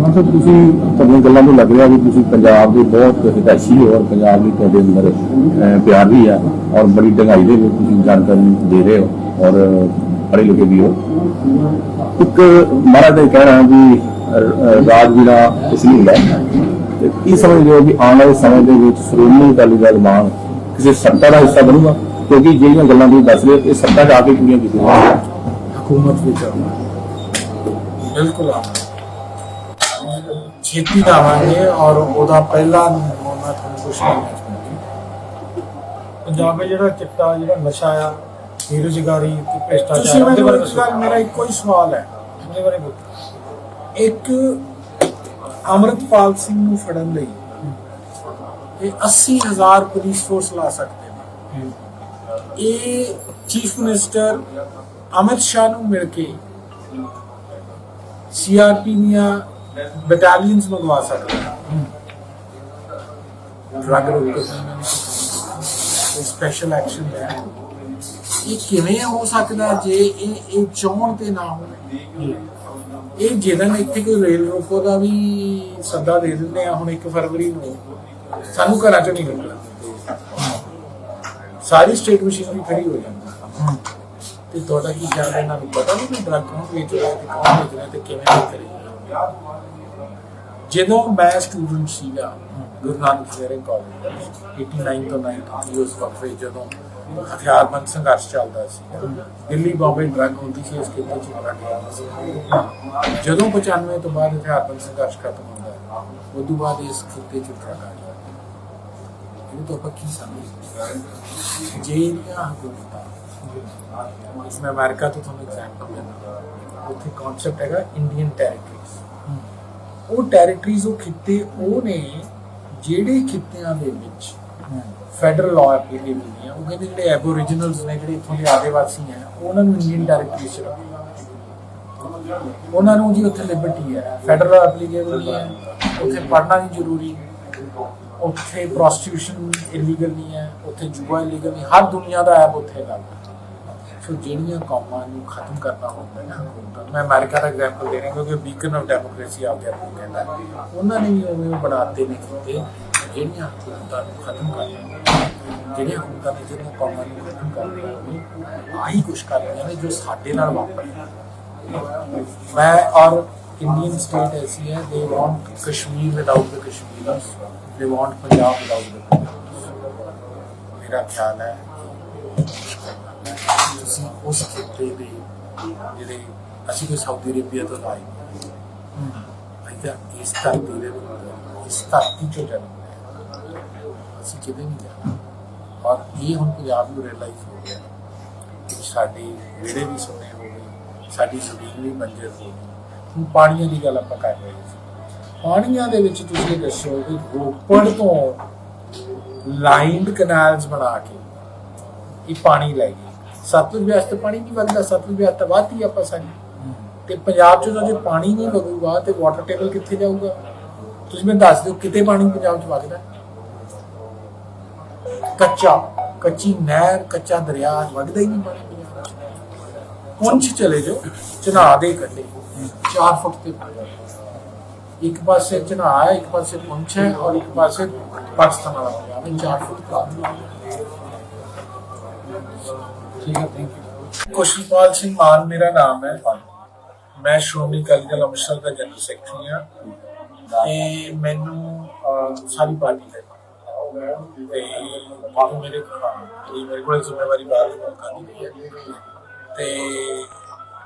ਮਤਲਬ ਤੁਸੀਂ ਤੁਹਾਡੀਆਂ ਗੱਲਾਂ ਤੋਂ ਲੱਗ ਰਿਹਾ ਵੀ ਤੁਸੀਂ ਪੰਜਾਬ ਦੇ ਬਹੁਤ ਹਿਤੈਸ਼ੀ ਹੋ ਔਰ ਪੰਜਾਬ ਦੀ ਤੁਹਾਡੇ ਅੰਦਰ ਪਿਆਰ ਵੀ ਆ ਔਰ ਬੜੀ ਡੰਗਾਈ ਦੇ ਵਿੱਚ ਤੁਸੀਂ ਜਾਣਕਾਰੀ ਦੇ ਰਹੇ ਹੋ ਔਰ ਪੜੇ ਲਿਖੇ ਵੀ ਹੋ। ਇੱਕ ਮਹਾਰਾਜ ਦਾ ਇਹ ਕਹਿਣਾ ਵੀ ਅਹ, ਇਸ ਲਈ ਹੈ ਤੇ ਕੀ ਸਮਝਦੇ ਹੋ ਵੀ ਆਉਣ ਵਾਲੇ ਸਮੇਂ ਦੇ ਵਿੱਚ ਸ਼੍ਰੋਮਣੀ ਅਕਾਲੀ ਦਲ ਮਾਨ ਕਿਸੇ ਸੱਤਾ ਦਾ ਹਿੱਸਾ ਬਣੂਗਾ? ਕਿਉਂਕਿ ਜਿਹੜੀਆਂ ਗੱਲਾਂ ਤੁਸੀਂ ਦੱਸ ਰਹੇ ਹੋ ਇਹ ਸੱਤਾ 'ਚ ਆ ਕੇ ਪੂਰੀਆਂ ਕੀਤੀਆਂ ਹਕੂਮਤ ਵਿੱਚ ਆਉਣਾ। ਬਿਲਕੁਲ ਆਉਣਾ। ਛੇਤੀ ਨਾਲ ਆਵਾਂਗੇ ਔਰ ਉਹਦਾ ਪਹਿਲਾ ਮੈਂ ਤੁਹਾਨੂੰ ਕੁਝ ਨਹੀਂ ਪੰਜਾਬ ਵਿੱਚ ਜਿਹੜਾ ਚਿੱਟਾ ਜਿਹੜਾ ਨਸ਼ਾ ਆ ਬੇਰੁਜ਼ਗਾਰੀ ਤੇ ਭ੍ਰਿਸ਼ਟਾਚਾਰ ਉਹਦੇ ਬਾਰੇ। ਮੇਰਾ ਇੱਕੋ ਹੀ ਸਵਾਲ ਹੈ। ਉਹਦੇ ਬਾਰੇ। ਇੱਕ ਅਮਰਤਪਾਲ ਸਿੰਘ ਨੂੰ ਫੜਨ ਲਈ ਇਹ 80000 ਪੁਲਿਸ ਫੋਰਸ ਲਾ ਸਕਦੇ ਨੇ। ਇਹ ਚੀਫ ਮਿਨਿਸਟਰ ਅਮਿਤ ਸ਼ਾਹ ਨੂੰ ਮਿਲ ਕੇ ਸੀਆਰਪੀ ਦੀਆਂ ਬਟਾਲੀਅਨਸ ਮੰਗਵਾ ਸਕਦੇ ਡਰਗ ਰੋਕੋ ਸਪੈਸ਼ਲ ਐਕਸ਼ਨ ਹੈ। ਇਹ ਕਿਵੇਂ ਹੋ ਸਕਦਾ ਜੇ ਇਹ ਇਹ ਚਾਹਣ ਤੇ ਨਾ ਹੋਵੇ ਇਹ ਜਿਹਦਨ ਇੱਥੇ ਕੋਈ ਰੇਲ ਰੋਕੋ ਦਾ ਵੀ ਸੱਦਾ ਦੇ ਦਿੰਦੇ ਆ ਹੁਣ 1 ਫਰਵਰੀ ਨੂੰ ਸਾਨੂੰ ਘਰਾਂ ਚੋਂ ਨਹੀਂ ਨਿਕਲਣਾ ਸਾਰੀ ਸਟੇਟ ਮਸ਼ੀਨਰੀ ਖੜੀ ਹੋ ਜਾਂਦੀ ਤੇ ਤੁਹਾਡਾ ਕੀ ਖਿਆਲ ਹੈ ਇਹਨਾਂ ਨੂੰ ਪਤਾ ਨਹੀਂ ਕਿ ਡਰੱਗ ਕੌਣ ਵੇਚ ਰਿਹਾ ਤੇ ਕੌਣ ਵੇਚ ਰਿਹਾ ਤੇ ਕਿਵੇਂ ਵੇਚ ਰਿਹਾ? ਜਦੋਂ ਮੈਂ ਸਟੂਡੈਂਟ ਸੀਗਾ ਗੁਰੂ ਨਾਨਕ ਇੰਜੀਨੀਅਰਿੰਗ ਕਾਲਜ 89 ਤੋਂ 93 ਉਸ ਵਕਤ ਜਦੋਂ ਹਥਿਆਰਬੰਦ ਸੰਘਰਸ਼ ਚੱਲਦਾ ਸੀ। ਦਿੱਲੀ ਬੰਬੇ ਡਰੱਗ ਹੁੰਦੀ ਸੀ, ਇਸ ਖੇਤਰ ਚ ਬੜਾ ਡਿਆ ਸੀ। ਜਦੋਂ 95 ਤੋਂ ਬਾਅਦ ਹਥਿਆਰਬੰਦ ਸੰਘਰਸ਼ ਖਤਮ ਹੁੰਦਾ ਹੈ ਉਸ ਤੋਂ ਬਾਅਦ ਇਸ ਖੇਤਰ ਚ ਡਰੱਗ ਆ ਜਾਂਦਾ ਇਹ ਤੋਂ ਆਪਾਂ ਕੀ ਸਮਝਦੇ ਜੇ ਇਹਦੀਆਂ ਹਕੂਮਤਾਂ ਇਸ ਮੈਂ ਅਮਰੀਕਾ ਤੋਂ ਤੁਹਾਨੂੰ ਐਗਜ਼ਾਮਪਲ ਦਿੰਦਾ ਉੱਥੇ ਕਨਸੈਪਟ ਹੈਗਾ ਇੰਡੀਅਨ ਟੈਰੀਟਰੀਜ਼ ਉਹ ਟੈਰੀਟਰੀਜ਼ ਉਹ ਖਿੱਤੇ ਉਹ ਨੇ ਜਿਹੜੇ ਖਿੱਤਿਆਂ ਦੇ ਵਿੱਚ ਫੈਡਰਲ ਲਾਅ ਐਪਲੀਕੇਬਲ ਨਹੀਂ ਆ। ਉਹ ਕਹਿੰਦੇ ਜਿਹੜੇ ਐਬੋਰੀਜਨਲਸ ਨੇ, ਜਿਹੜੇ ਇੱਥੋਂ ਦੇ ਆਦਿਵਾਸੀ ਹੈ ਉਹਨਾਂ ਨੂੰ ਇੰਡੀਅਨ ਟੈਰੀਟਰੀਜ਼ ਉਹਨਾਂ ਨੂੰ ਜੀ ਉੱਥੇ ਲਿਬਰਟੀ ਹੈ ਫੈਡਰਲ ਐਪਲੀਕੇਬਲ ਨਹੀਂ ਹੈ ਉੱਥੇ ਪੜ੍ਹਨਾ ਨਹੀਂ ਜ਼ਰੂਰੀ ਉੱਥੇ ਪ੍ਰੋਸਟੀਟਿਊਸ਼ਨ ਇਲੀਗਲ ਨਹੀਂ ਹੈ ਉੱਥੇ ਜੂਆ ਇਲੀਗਲ ਨਹੀਂ। ਹਰ ਦੁਨੀਆ ਦਾ ਐਪ ਉੱਥੇ ਲੱਗਦਾ ਸੋ ਜਿਹੜੀਆਂ ਕੌਮਾਂ ਨੂੰ ਖਤਮ ਕਰਨਾ ਹੁੰਦਾ ਹੈ ਹਕੂਮਤਾਂ ਮੈਂ ਅਮਰੀਕਾ ਦਾ ਐਗਜ਼ਾਮਪਲ ਦੇ ਰਿਹਾ, ਕਿਉਂਕਿ ਬੀਕਨ ਆਫ ਡੈਮੋਕ੍ਰੇਸੀ ਆਪਦੇ ਆਪ ਨੂੰ ਕਹਿੰਦਾ। ਉਹਨਾਂ ਨੇ ਵੀ ਉਵੇਂ ਬਣਾਤੇ ਨੇ ਕੀਤੇ। ਜਿਹੜੀਆਂ ਹਕੂਮਤਾਂ ਨੂੰ ਖਤਮ ਕਰਨਾ ਜਿਹੜੀਆਂ ਹਕੂਮਤਾਂ ਤੇ ਜਿਹੜੀਆਂ ਕੌਮਾਂ ਨੂੰ ਖਤਮ ਕਰਨੀਆਂ ਨੇ ਆਹੀ ਕੁਝ ਕਰ ਰਹੀਆਂ ਨੇ ਜੋ ਸਾਡੇ ਨਾਲ ਵਾਪਰ ਮੈਂ ਔਰ ਇੰਡੀਅਨ ਸਟੇਟ ਐਸੀ ਹੈ they want Kashmir without the Kashmiris they want Punjab without ਦ ਮੇਰਾ ਖਿਆਲ ਹੈ ਤੁਸੀਂ ਉਸ ਖੇਤਰ ਦੇ ਜਿਹੜੇ ਅਸੀਂ ਕੋਈ ਸਾਊਦੀ ਅਰੇਬੀਆ ਤੋਂ ਆਏ ਹਾਂ ਇਸ ਧਰਤੀ ਦੇ ਇਸ ਧਰਤੀ ਚੋਂ ਜਨਮ ਅਸੀਂ ਕਿਤੇ ਨਹੀਂ ਜਾਣਾ ਔਰ ਇਹ ਹੁਣ ਪੰਜਾਬ ਨੂੰ ਰਿਅਲਾਈਜ਼ ਹੋ ਗਿਆ ਕਿ ਸਾਡੇ ਵਿਹੜੇ ਵੀ ਸੋਨੇ ਹੋ ਗਏ, ਸਾਡੀ ਜ਼ਮੀਨ ਵੀ ਬੰਜਰ ਹੋ ਗਈ। ਹੁਣ ਪਾਣੀਆਂ ਦੀ ਗੱਲ ਆਪਾਂ ਕਰ ਰਹੇ ਸੀ। ਪਾਣੀਆਂ ਦੇ ਵਿੱਚ ਤੁਸੀਂ ਦੱਸੋ ਕਿ ਰੋਪੜ ਤੋਂ ਲਾਈਨਡ ਕਨਾਲਸ ਬਣਾ ਕੇ ਇਹ ਪਾਣੀ ਲੈ ਗਏ। ਸਤਲੁਜ ਵਿਆਸ ਤੇ ਪਾਣੀ ਨਹੀਂ ਵਗਦਾ ਸਤਲੁਜ ਵਿਆਸ ਤਾਂ ਵਾਧੀ ਆਪਾਂ ਸਾਡੀ ਤੇ ਪੰਜਾਬ 'ਚ ਤਾਂ ਜੇ ਪਾਣੀ ਨਹੀਂ ਵਗੂਗਾ ਤੇ ਵਾਟਰ ਟੇਬਲ ਕਿੱਥੇ ਜਾਊਗਾ? ਤੁਸੀਂ ਮੈਨੂੰ ਦੱਸ ਦਿਓ ਕਿਤੇ ਪਾਣੀ ਪੰਜਾਬ 'ਚ ਵਗਦਾ ਕੱਚਾ, ਕੱਚੀ ਨਹਿਰ, ਕੱਚਾ ਦਰਿਆ ਵਗਦਾ ਹੀ ਨਹੀਂ ਪਾਣੀ। ਪੰਜਾਬ 'ਚ ਪੁੰਛ ਚਲੇ ਜਾਓ ਚਨਾਹ ਦੇ ਕੰਢੇ। 4 ਫੁੱਟ ਤੇ ਇੱਕ ਪਾਸੇ ਚਨਾਹ ਹੈ, ਇੱਕ ਪਾਸੇ ਪੁੰਛ ਹੈ ਔਰ ਇੱਕ ਪਾਸੇ ਪਾਕਿਸਤਾਨ ਵਾਲਾ ਪੰਜਾਬ ਹੈ 4 ਫੁੱਟ ਪਾਣੀ। ਠੀਕ ਹੈ ਥੈਂਕ ਯੂ ਕੁਸ਼ਲਪਾਲ ਸਿੰਘ ਮਾਨ ਮੇਰਾ ਨਾਮ ਹੈ ਮੈਂ ਸ਼੍ਰੋਮਣੀ ਅਕਾਲੀ ਦਲ ਅੰਮ੍ਰਿਤਸਰ ਦਾ ਜਨਰਲ ਸੈਕਟਰੀ ਹਾਂ। ਤੇ ਮੈਨੂੰ ਸਾਰੀ ਪਾਰਟੀ ਦੇ ਤੇ ਬਾਕੀ ਮੇਰੇ ਇਹ ਮੇਰੇ ਕੋਲ ਜ਼ਿੰਮੇਵਾਰੀ ਬਾਹਰ ਦੀ ਲੋਕਾਂ ਹੈ। ਤੇ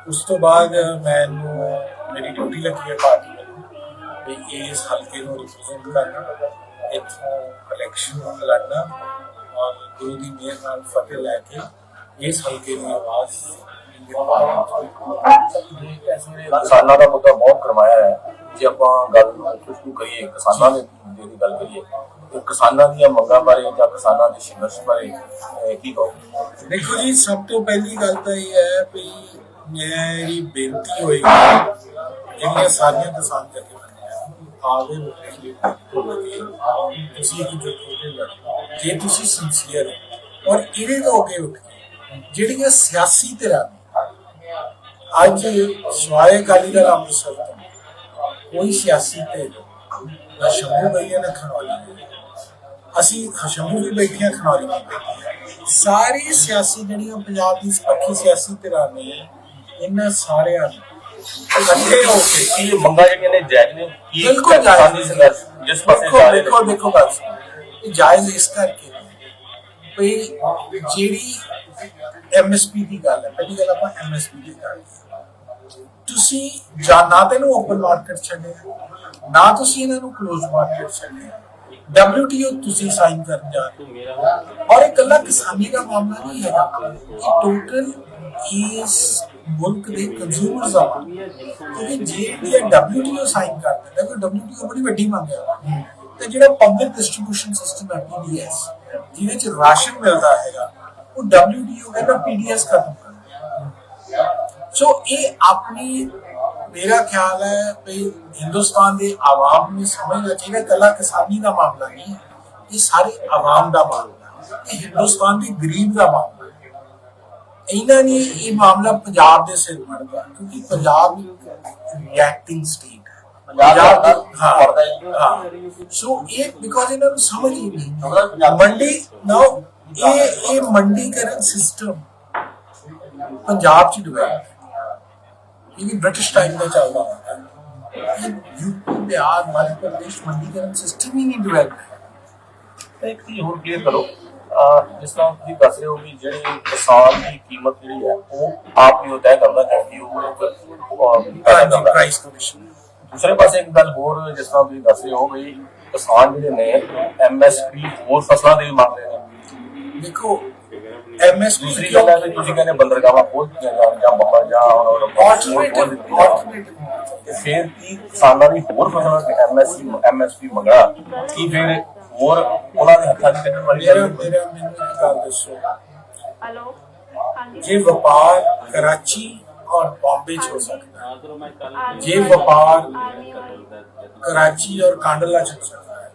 ਉਸ ਤੋਂ ਬਾਅਦ ਮੈਨੂੰ ਮੇਰੀ ਡਿਊਟੀ ਲੱਗੀ ਹੈ ਪਾਰਟੀ ਵੱਲੋਂ। ਵੀ ਇਸ ਹਲਕੇ ਨੂੰ ਰਿਪਰੈਜ਼ੈਂਟ ਕਰਨਾ, ਇੱਥੋਂ ਇਲੈਕਸ਼ਨ ਲੜਨਾ ਔਰ ਗੁਰੂ ਦੀ ਮਿਹਰ ਨਾਲ ਫਤਿਹ ਲੈ ਕੇ ਇਸ ਹਲਕੇ ਦੀ ਆਵਾਜ਼ ਕਿਸਾਨਾਂ ਦਾ ਮੁੱਦਾ ਬਹੁਤ ਕਰਵਾਇਆ ਹੈ। ਜੇ ਆਪਾਂ ਗੱਲ ਖੁਸ਼ਬੂ ਕਰੀਏ ਕਿਸਾਨਾਂ ਦੇ ਮੁੱਦੇ ਦੀ ਗੱਲ ਕਰੀਏ ਤੇ ਕਿਸਾਨਾਂ ਦੀਆਂ ਮੰਗਾਂ ਬਾਰੇ ਜਾਂ ਕਿਸਾਨਾਂ ਦੇ ਸੰਘਰਸ਼ ਬਾਰੇ ਕੀ ਕਹੋਗੇ? ਦੇਖੋ ਜੀ, ਸਭ ਤੋਂ ਪਹਿਲੀ ਗੱਲ ਤਾਂ ਇਹ ਹੈ ਵੀ ਮੇਰੀ ਬੇਨਤੀ ਹੋਏਗੀ ਜਿਹੜੀਆਂ ਸਾਰੀਆਂ ਕਿਸਾਨ ਜਥੇਬੰਦੀਆਂ ਆਵੇ ਤੁਸੀਂ ਕੀ ਜੋਗੇ ਜੇ ਤੁਸੀਂ ਸਿੰਸੀਅਰ ਔਰ ਇਹਦੇ ਤੋਂ ਅੱਗੇ ਉੱਠ ਜਿਹੜੀਆਂ ਸਿਆਸੀ ਧਿਰਾਂ ਅੱਜ ਸਵਾਏ ਅਕਾਲੀ ਦਲ ਅੰਮ੍ਰਿਤਸਰ ਤੋਂ, ਕੋਈ ਸਿਆਸੀ ਧਿਰ ਨਾ ਸ਼ੰਭੂ ਗਈ ਨਾ ਖਨੌਰੀ ਅਸੀਂ ਸ਼ੰਭੂ ਵੀ ਬੈਠੀਆਂ ਵੀ ਬੈਠੀਆਂ। ਸਾਰੀ ਸਿਆਸੀ ਜਿਹੜੀਆਂ ਪੰਜਾਬ ਦੀ ਪੱਖੀ ਸਿਆਸੀ ਧਿਰਾਂ ਨੇ ਇਹਨਾਂ ਸਾਰਿਆਂ ਨੇ ਇਕੱਠੇ ਹੋ ਕੇ ਇਹ ਮੰਗਾਂ ਜਿਹੜੀਆਂ ਨੇ ਜਾਇਜ਼ ਨੇ? ਕੀ ਬਿਲਕੁਲ ਜਾਇਜ਼ ਸੰਘਰਸ਼ ਜਿਸ ਪਾਸੇ ਜਾ ਰਹੇ ਦੇਖੋ ਦੇਖੋ ਗੱਲ। ਇਹ ਜਾਇਜ਼ ਇਸ ਕਰਕੇ ਵੀ ਜਿਹੜੀ ਐਮਐਸਪੀ ਦੀ ਗੱਲ ਹੈ ਪਹਿਲੀ ਗੱਲ ਆਪਾਂ ਐਮਐਸਪੀ ਦੀ ਗੱਲ। ਤੁਸੀਂ ਜਾਂ ਨਾ ਤੈਨੂੰ ਓਪਨ ਮਾਰਕੀਟ ਛੱਡਿਆ ਨਾ ਤੁਸੀਂ ਇਹਨਾਂ ਨੂੰ ਕਲੋਜ਼ ਮਾਰਕੀਟ ਛੱਡਿਆ। WTO ਤੁਸੀਂ ਸਾਈਨ ਕਰਨ ਜਾ ਰਹੇ ਹੋ। ਔਰ ਇਹ ਇਕੱਲਾ ਕਿਸਾਨੀ ਦਾ ਮਾਮਲਾ ਨਹੀਂ ਹੈਗਾ। ਇਹ ਟੋਟਲ ਇਸ ਮੁਲਕ ਦੇ ਕੰਜ਼ਿਊਮਰਸ ਦਾ ਮਾਮਲਾ। ਹੈ। ਕਿਉਂਕਿ ਜੇ ਇੰਡੀਆ WTO ਸਾਈਨ ਕਰ ਦਿੰਦਾ ਕਿ WTO ਬੜੀ ਵੱਡੀ ਮੰਗ ਹੈ। ਤੇ ਜਿਹੜਾ ਪਬਲਿਕ ਡਿਸਟ੍ਰੀਬਿਊਸ਼ਨ ਸਿਸਟਮ ਹੈ PDS ਜਿਹਦੇ ਚ ਰਾਸ਼ਨ ਮਿਲਦਾ ਹੈਗਾ, ਉਹ WTO ਕਹਿੰਦਾ PDS ਖਤਮ ਕਰ ਸੋ ਇਹ ਆਪਣੀ ਮੇਰਾ ਖਿਆਲ ਹੈ ਵੀ ਹਿੰਦੁਸਤਾਨ ਦੇ ਆਵਾਮ ਨੂੰ ਸਮਝਣਾ ਚਾਹੀਦਾ ਕੱਲਾ ਕਿਸਾਨੀ ਦਾ ਮਾਮਲਾ ਨਹੀਂ ਹੈ ਇਹ ਸਾਰੇ ਆਵਾਮ ਦਾ ਮਾਮਲਾ ਹੈ। ਇਹ ਹਿੰਦੁਸਤਾਨ ਦੇ ਗਰੀਬ ਦਾ ਮਾਮਲਾ ਹੈ। ਇਹਨਾਂ ਨੇ ਇਹ ਮਾਮਲਾ ਪੰਜਾਬ ਦੇ ਸਿਰ ਮੜਦਾ ਕਿਉਂਕਿ ਪੰਜਾਬ ਰਿਐਕਟਿੰਗ ਸਟੇਟ ਹੈ। ਪੰਜਾਬ ਦਾ ਹਾਂ ਸੋ ਇਹ ਬਿਕੋਜ਼ ਇਹਨਾਂ ਨੂੰ ਸਮਝ ਹੀ ਨਹੀਂ ਮੰਡੀ ਨਾ ਇਹ ਇਹ ਮੰਡੀਕਰਨ ਸਿਸਟਮ ਪੰਜਾਬ ਚ ਡਿਵੈਲਪ ਇਹ ਵੀ ਬ੍ਰਿਟਿਸ਼ ਟਾਈਮ ਦਾ ਚੱਲਦਾ ਹੈ ਯੂਪੀ ਬਿਹਾਰ ਮੱਧ ਪ੍ਰਦੇਸ਼ ਮੰਡੀਕਰਨ ਸਿਸਟਮ ਹੀ ਨਹੀਂ ਡਿਵੈਲਪ ਤਾਂ ਇੱਕ ਚੀਜ਼ ਹੋਰ ਕਲੀਅਰ ਕਰੋ ਜਿਸ ਤਰ੍ਹਾਂ ਤੁਸੀਂ ਦੱਸ ਰਹੇ ਹੋ ਵੀ ਜਿਹੜੀ ਕਿਸਾਨ ਦੀ ਕੀਮਤ ਜਿਹੜੀ ਹੈ ਉਹ ਆਪ ਹੀ ਉਹ ਤੈਅ ਕਰਦਾ ਕਿਉਂਕਿ ਉਹ ਹੈ। ਪ੍ਰਾਈਸ ਕਮਿਸ਼ਨ ਦੂਸਰੇ ਪਾਸੇ ਇੱਕ ਗੱਲ ਹੋਰ ਜਿਸ ਤਰ੍ਹਾਂ ਤੁਸੀਂ ਦੱਸ ਰਹੇ ਹੋ ਵੀ ਕਿਸਾਨ ਜਿਹੜੇ ਨੇ ਐਮਐਸਪੀ ਹੋਰ ਫਸਲਾਂ ਦੇ ਵੀ ਮੰਗ ਰਹੇ ਨੇ। ਦੇਖੋ ਐਮਐਸਪੀ ਦੂਸਰੀ ਗੱਲ ਹੈ ਵੀ ਤੁਸੀਂ ਕਹਿੰਦੇ ਬੰਦਰਗਾਹਾਂ ਖੋਲ ਦਿੱਤੀਆਂ ਜਾਣ ਜਾਂ ਬੰਬਾ ਜਾਂ ਹੋਰ ਹੋਰ ਖੋਲ ਆਲਟਰਨੇਟਿਵ ਦਿੱਤੀਆਂ ਜਾਣ। ਆਲਟਰਨੇਟਿਵ ਤੇ ਫਿਰ ਕੀ ਕਿਸਾਨਾਂ ਦੀ ਹੋਰ ਫਸਲਾਂ ਤੇ ਐਮਐਸਪੀ ਐਮਐਸਪੀ ਮੰਗਣਾ ਕੀ ਫਿਰ ਹੋਰ ਉਹਨਾਂ ਦੇ ਹੱਥਾਂ ਦੀ ਕੱਢਣ ਵਾਲੀ ਗੱਲ ਮੇਰਾ ਨਹੀਂ? ਮੇਰਾ ਮੈਨੂੰ ਇੱਕ ਗੱਲ ਦੱਸੋ हेलो हाँ जी ਜੇ ਵਪਾਰ ਕਰਾਚੀ ਔਰ ਬੰਬੇ ਚ ਹੋ ਸਕਦਾ ਹੈ आने ये वाली- व्यापार- आने वाली- ਕਰਾਚੀ ਔਰ ਕਾਂਡਲਾ ਚ ਹੋ ਸਕਦਾ ਹੈ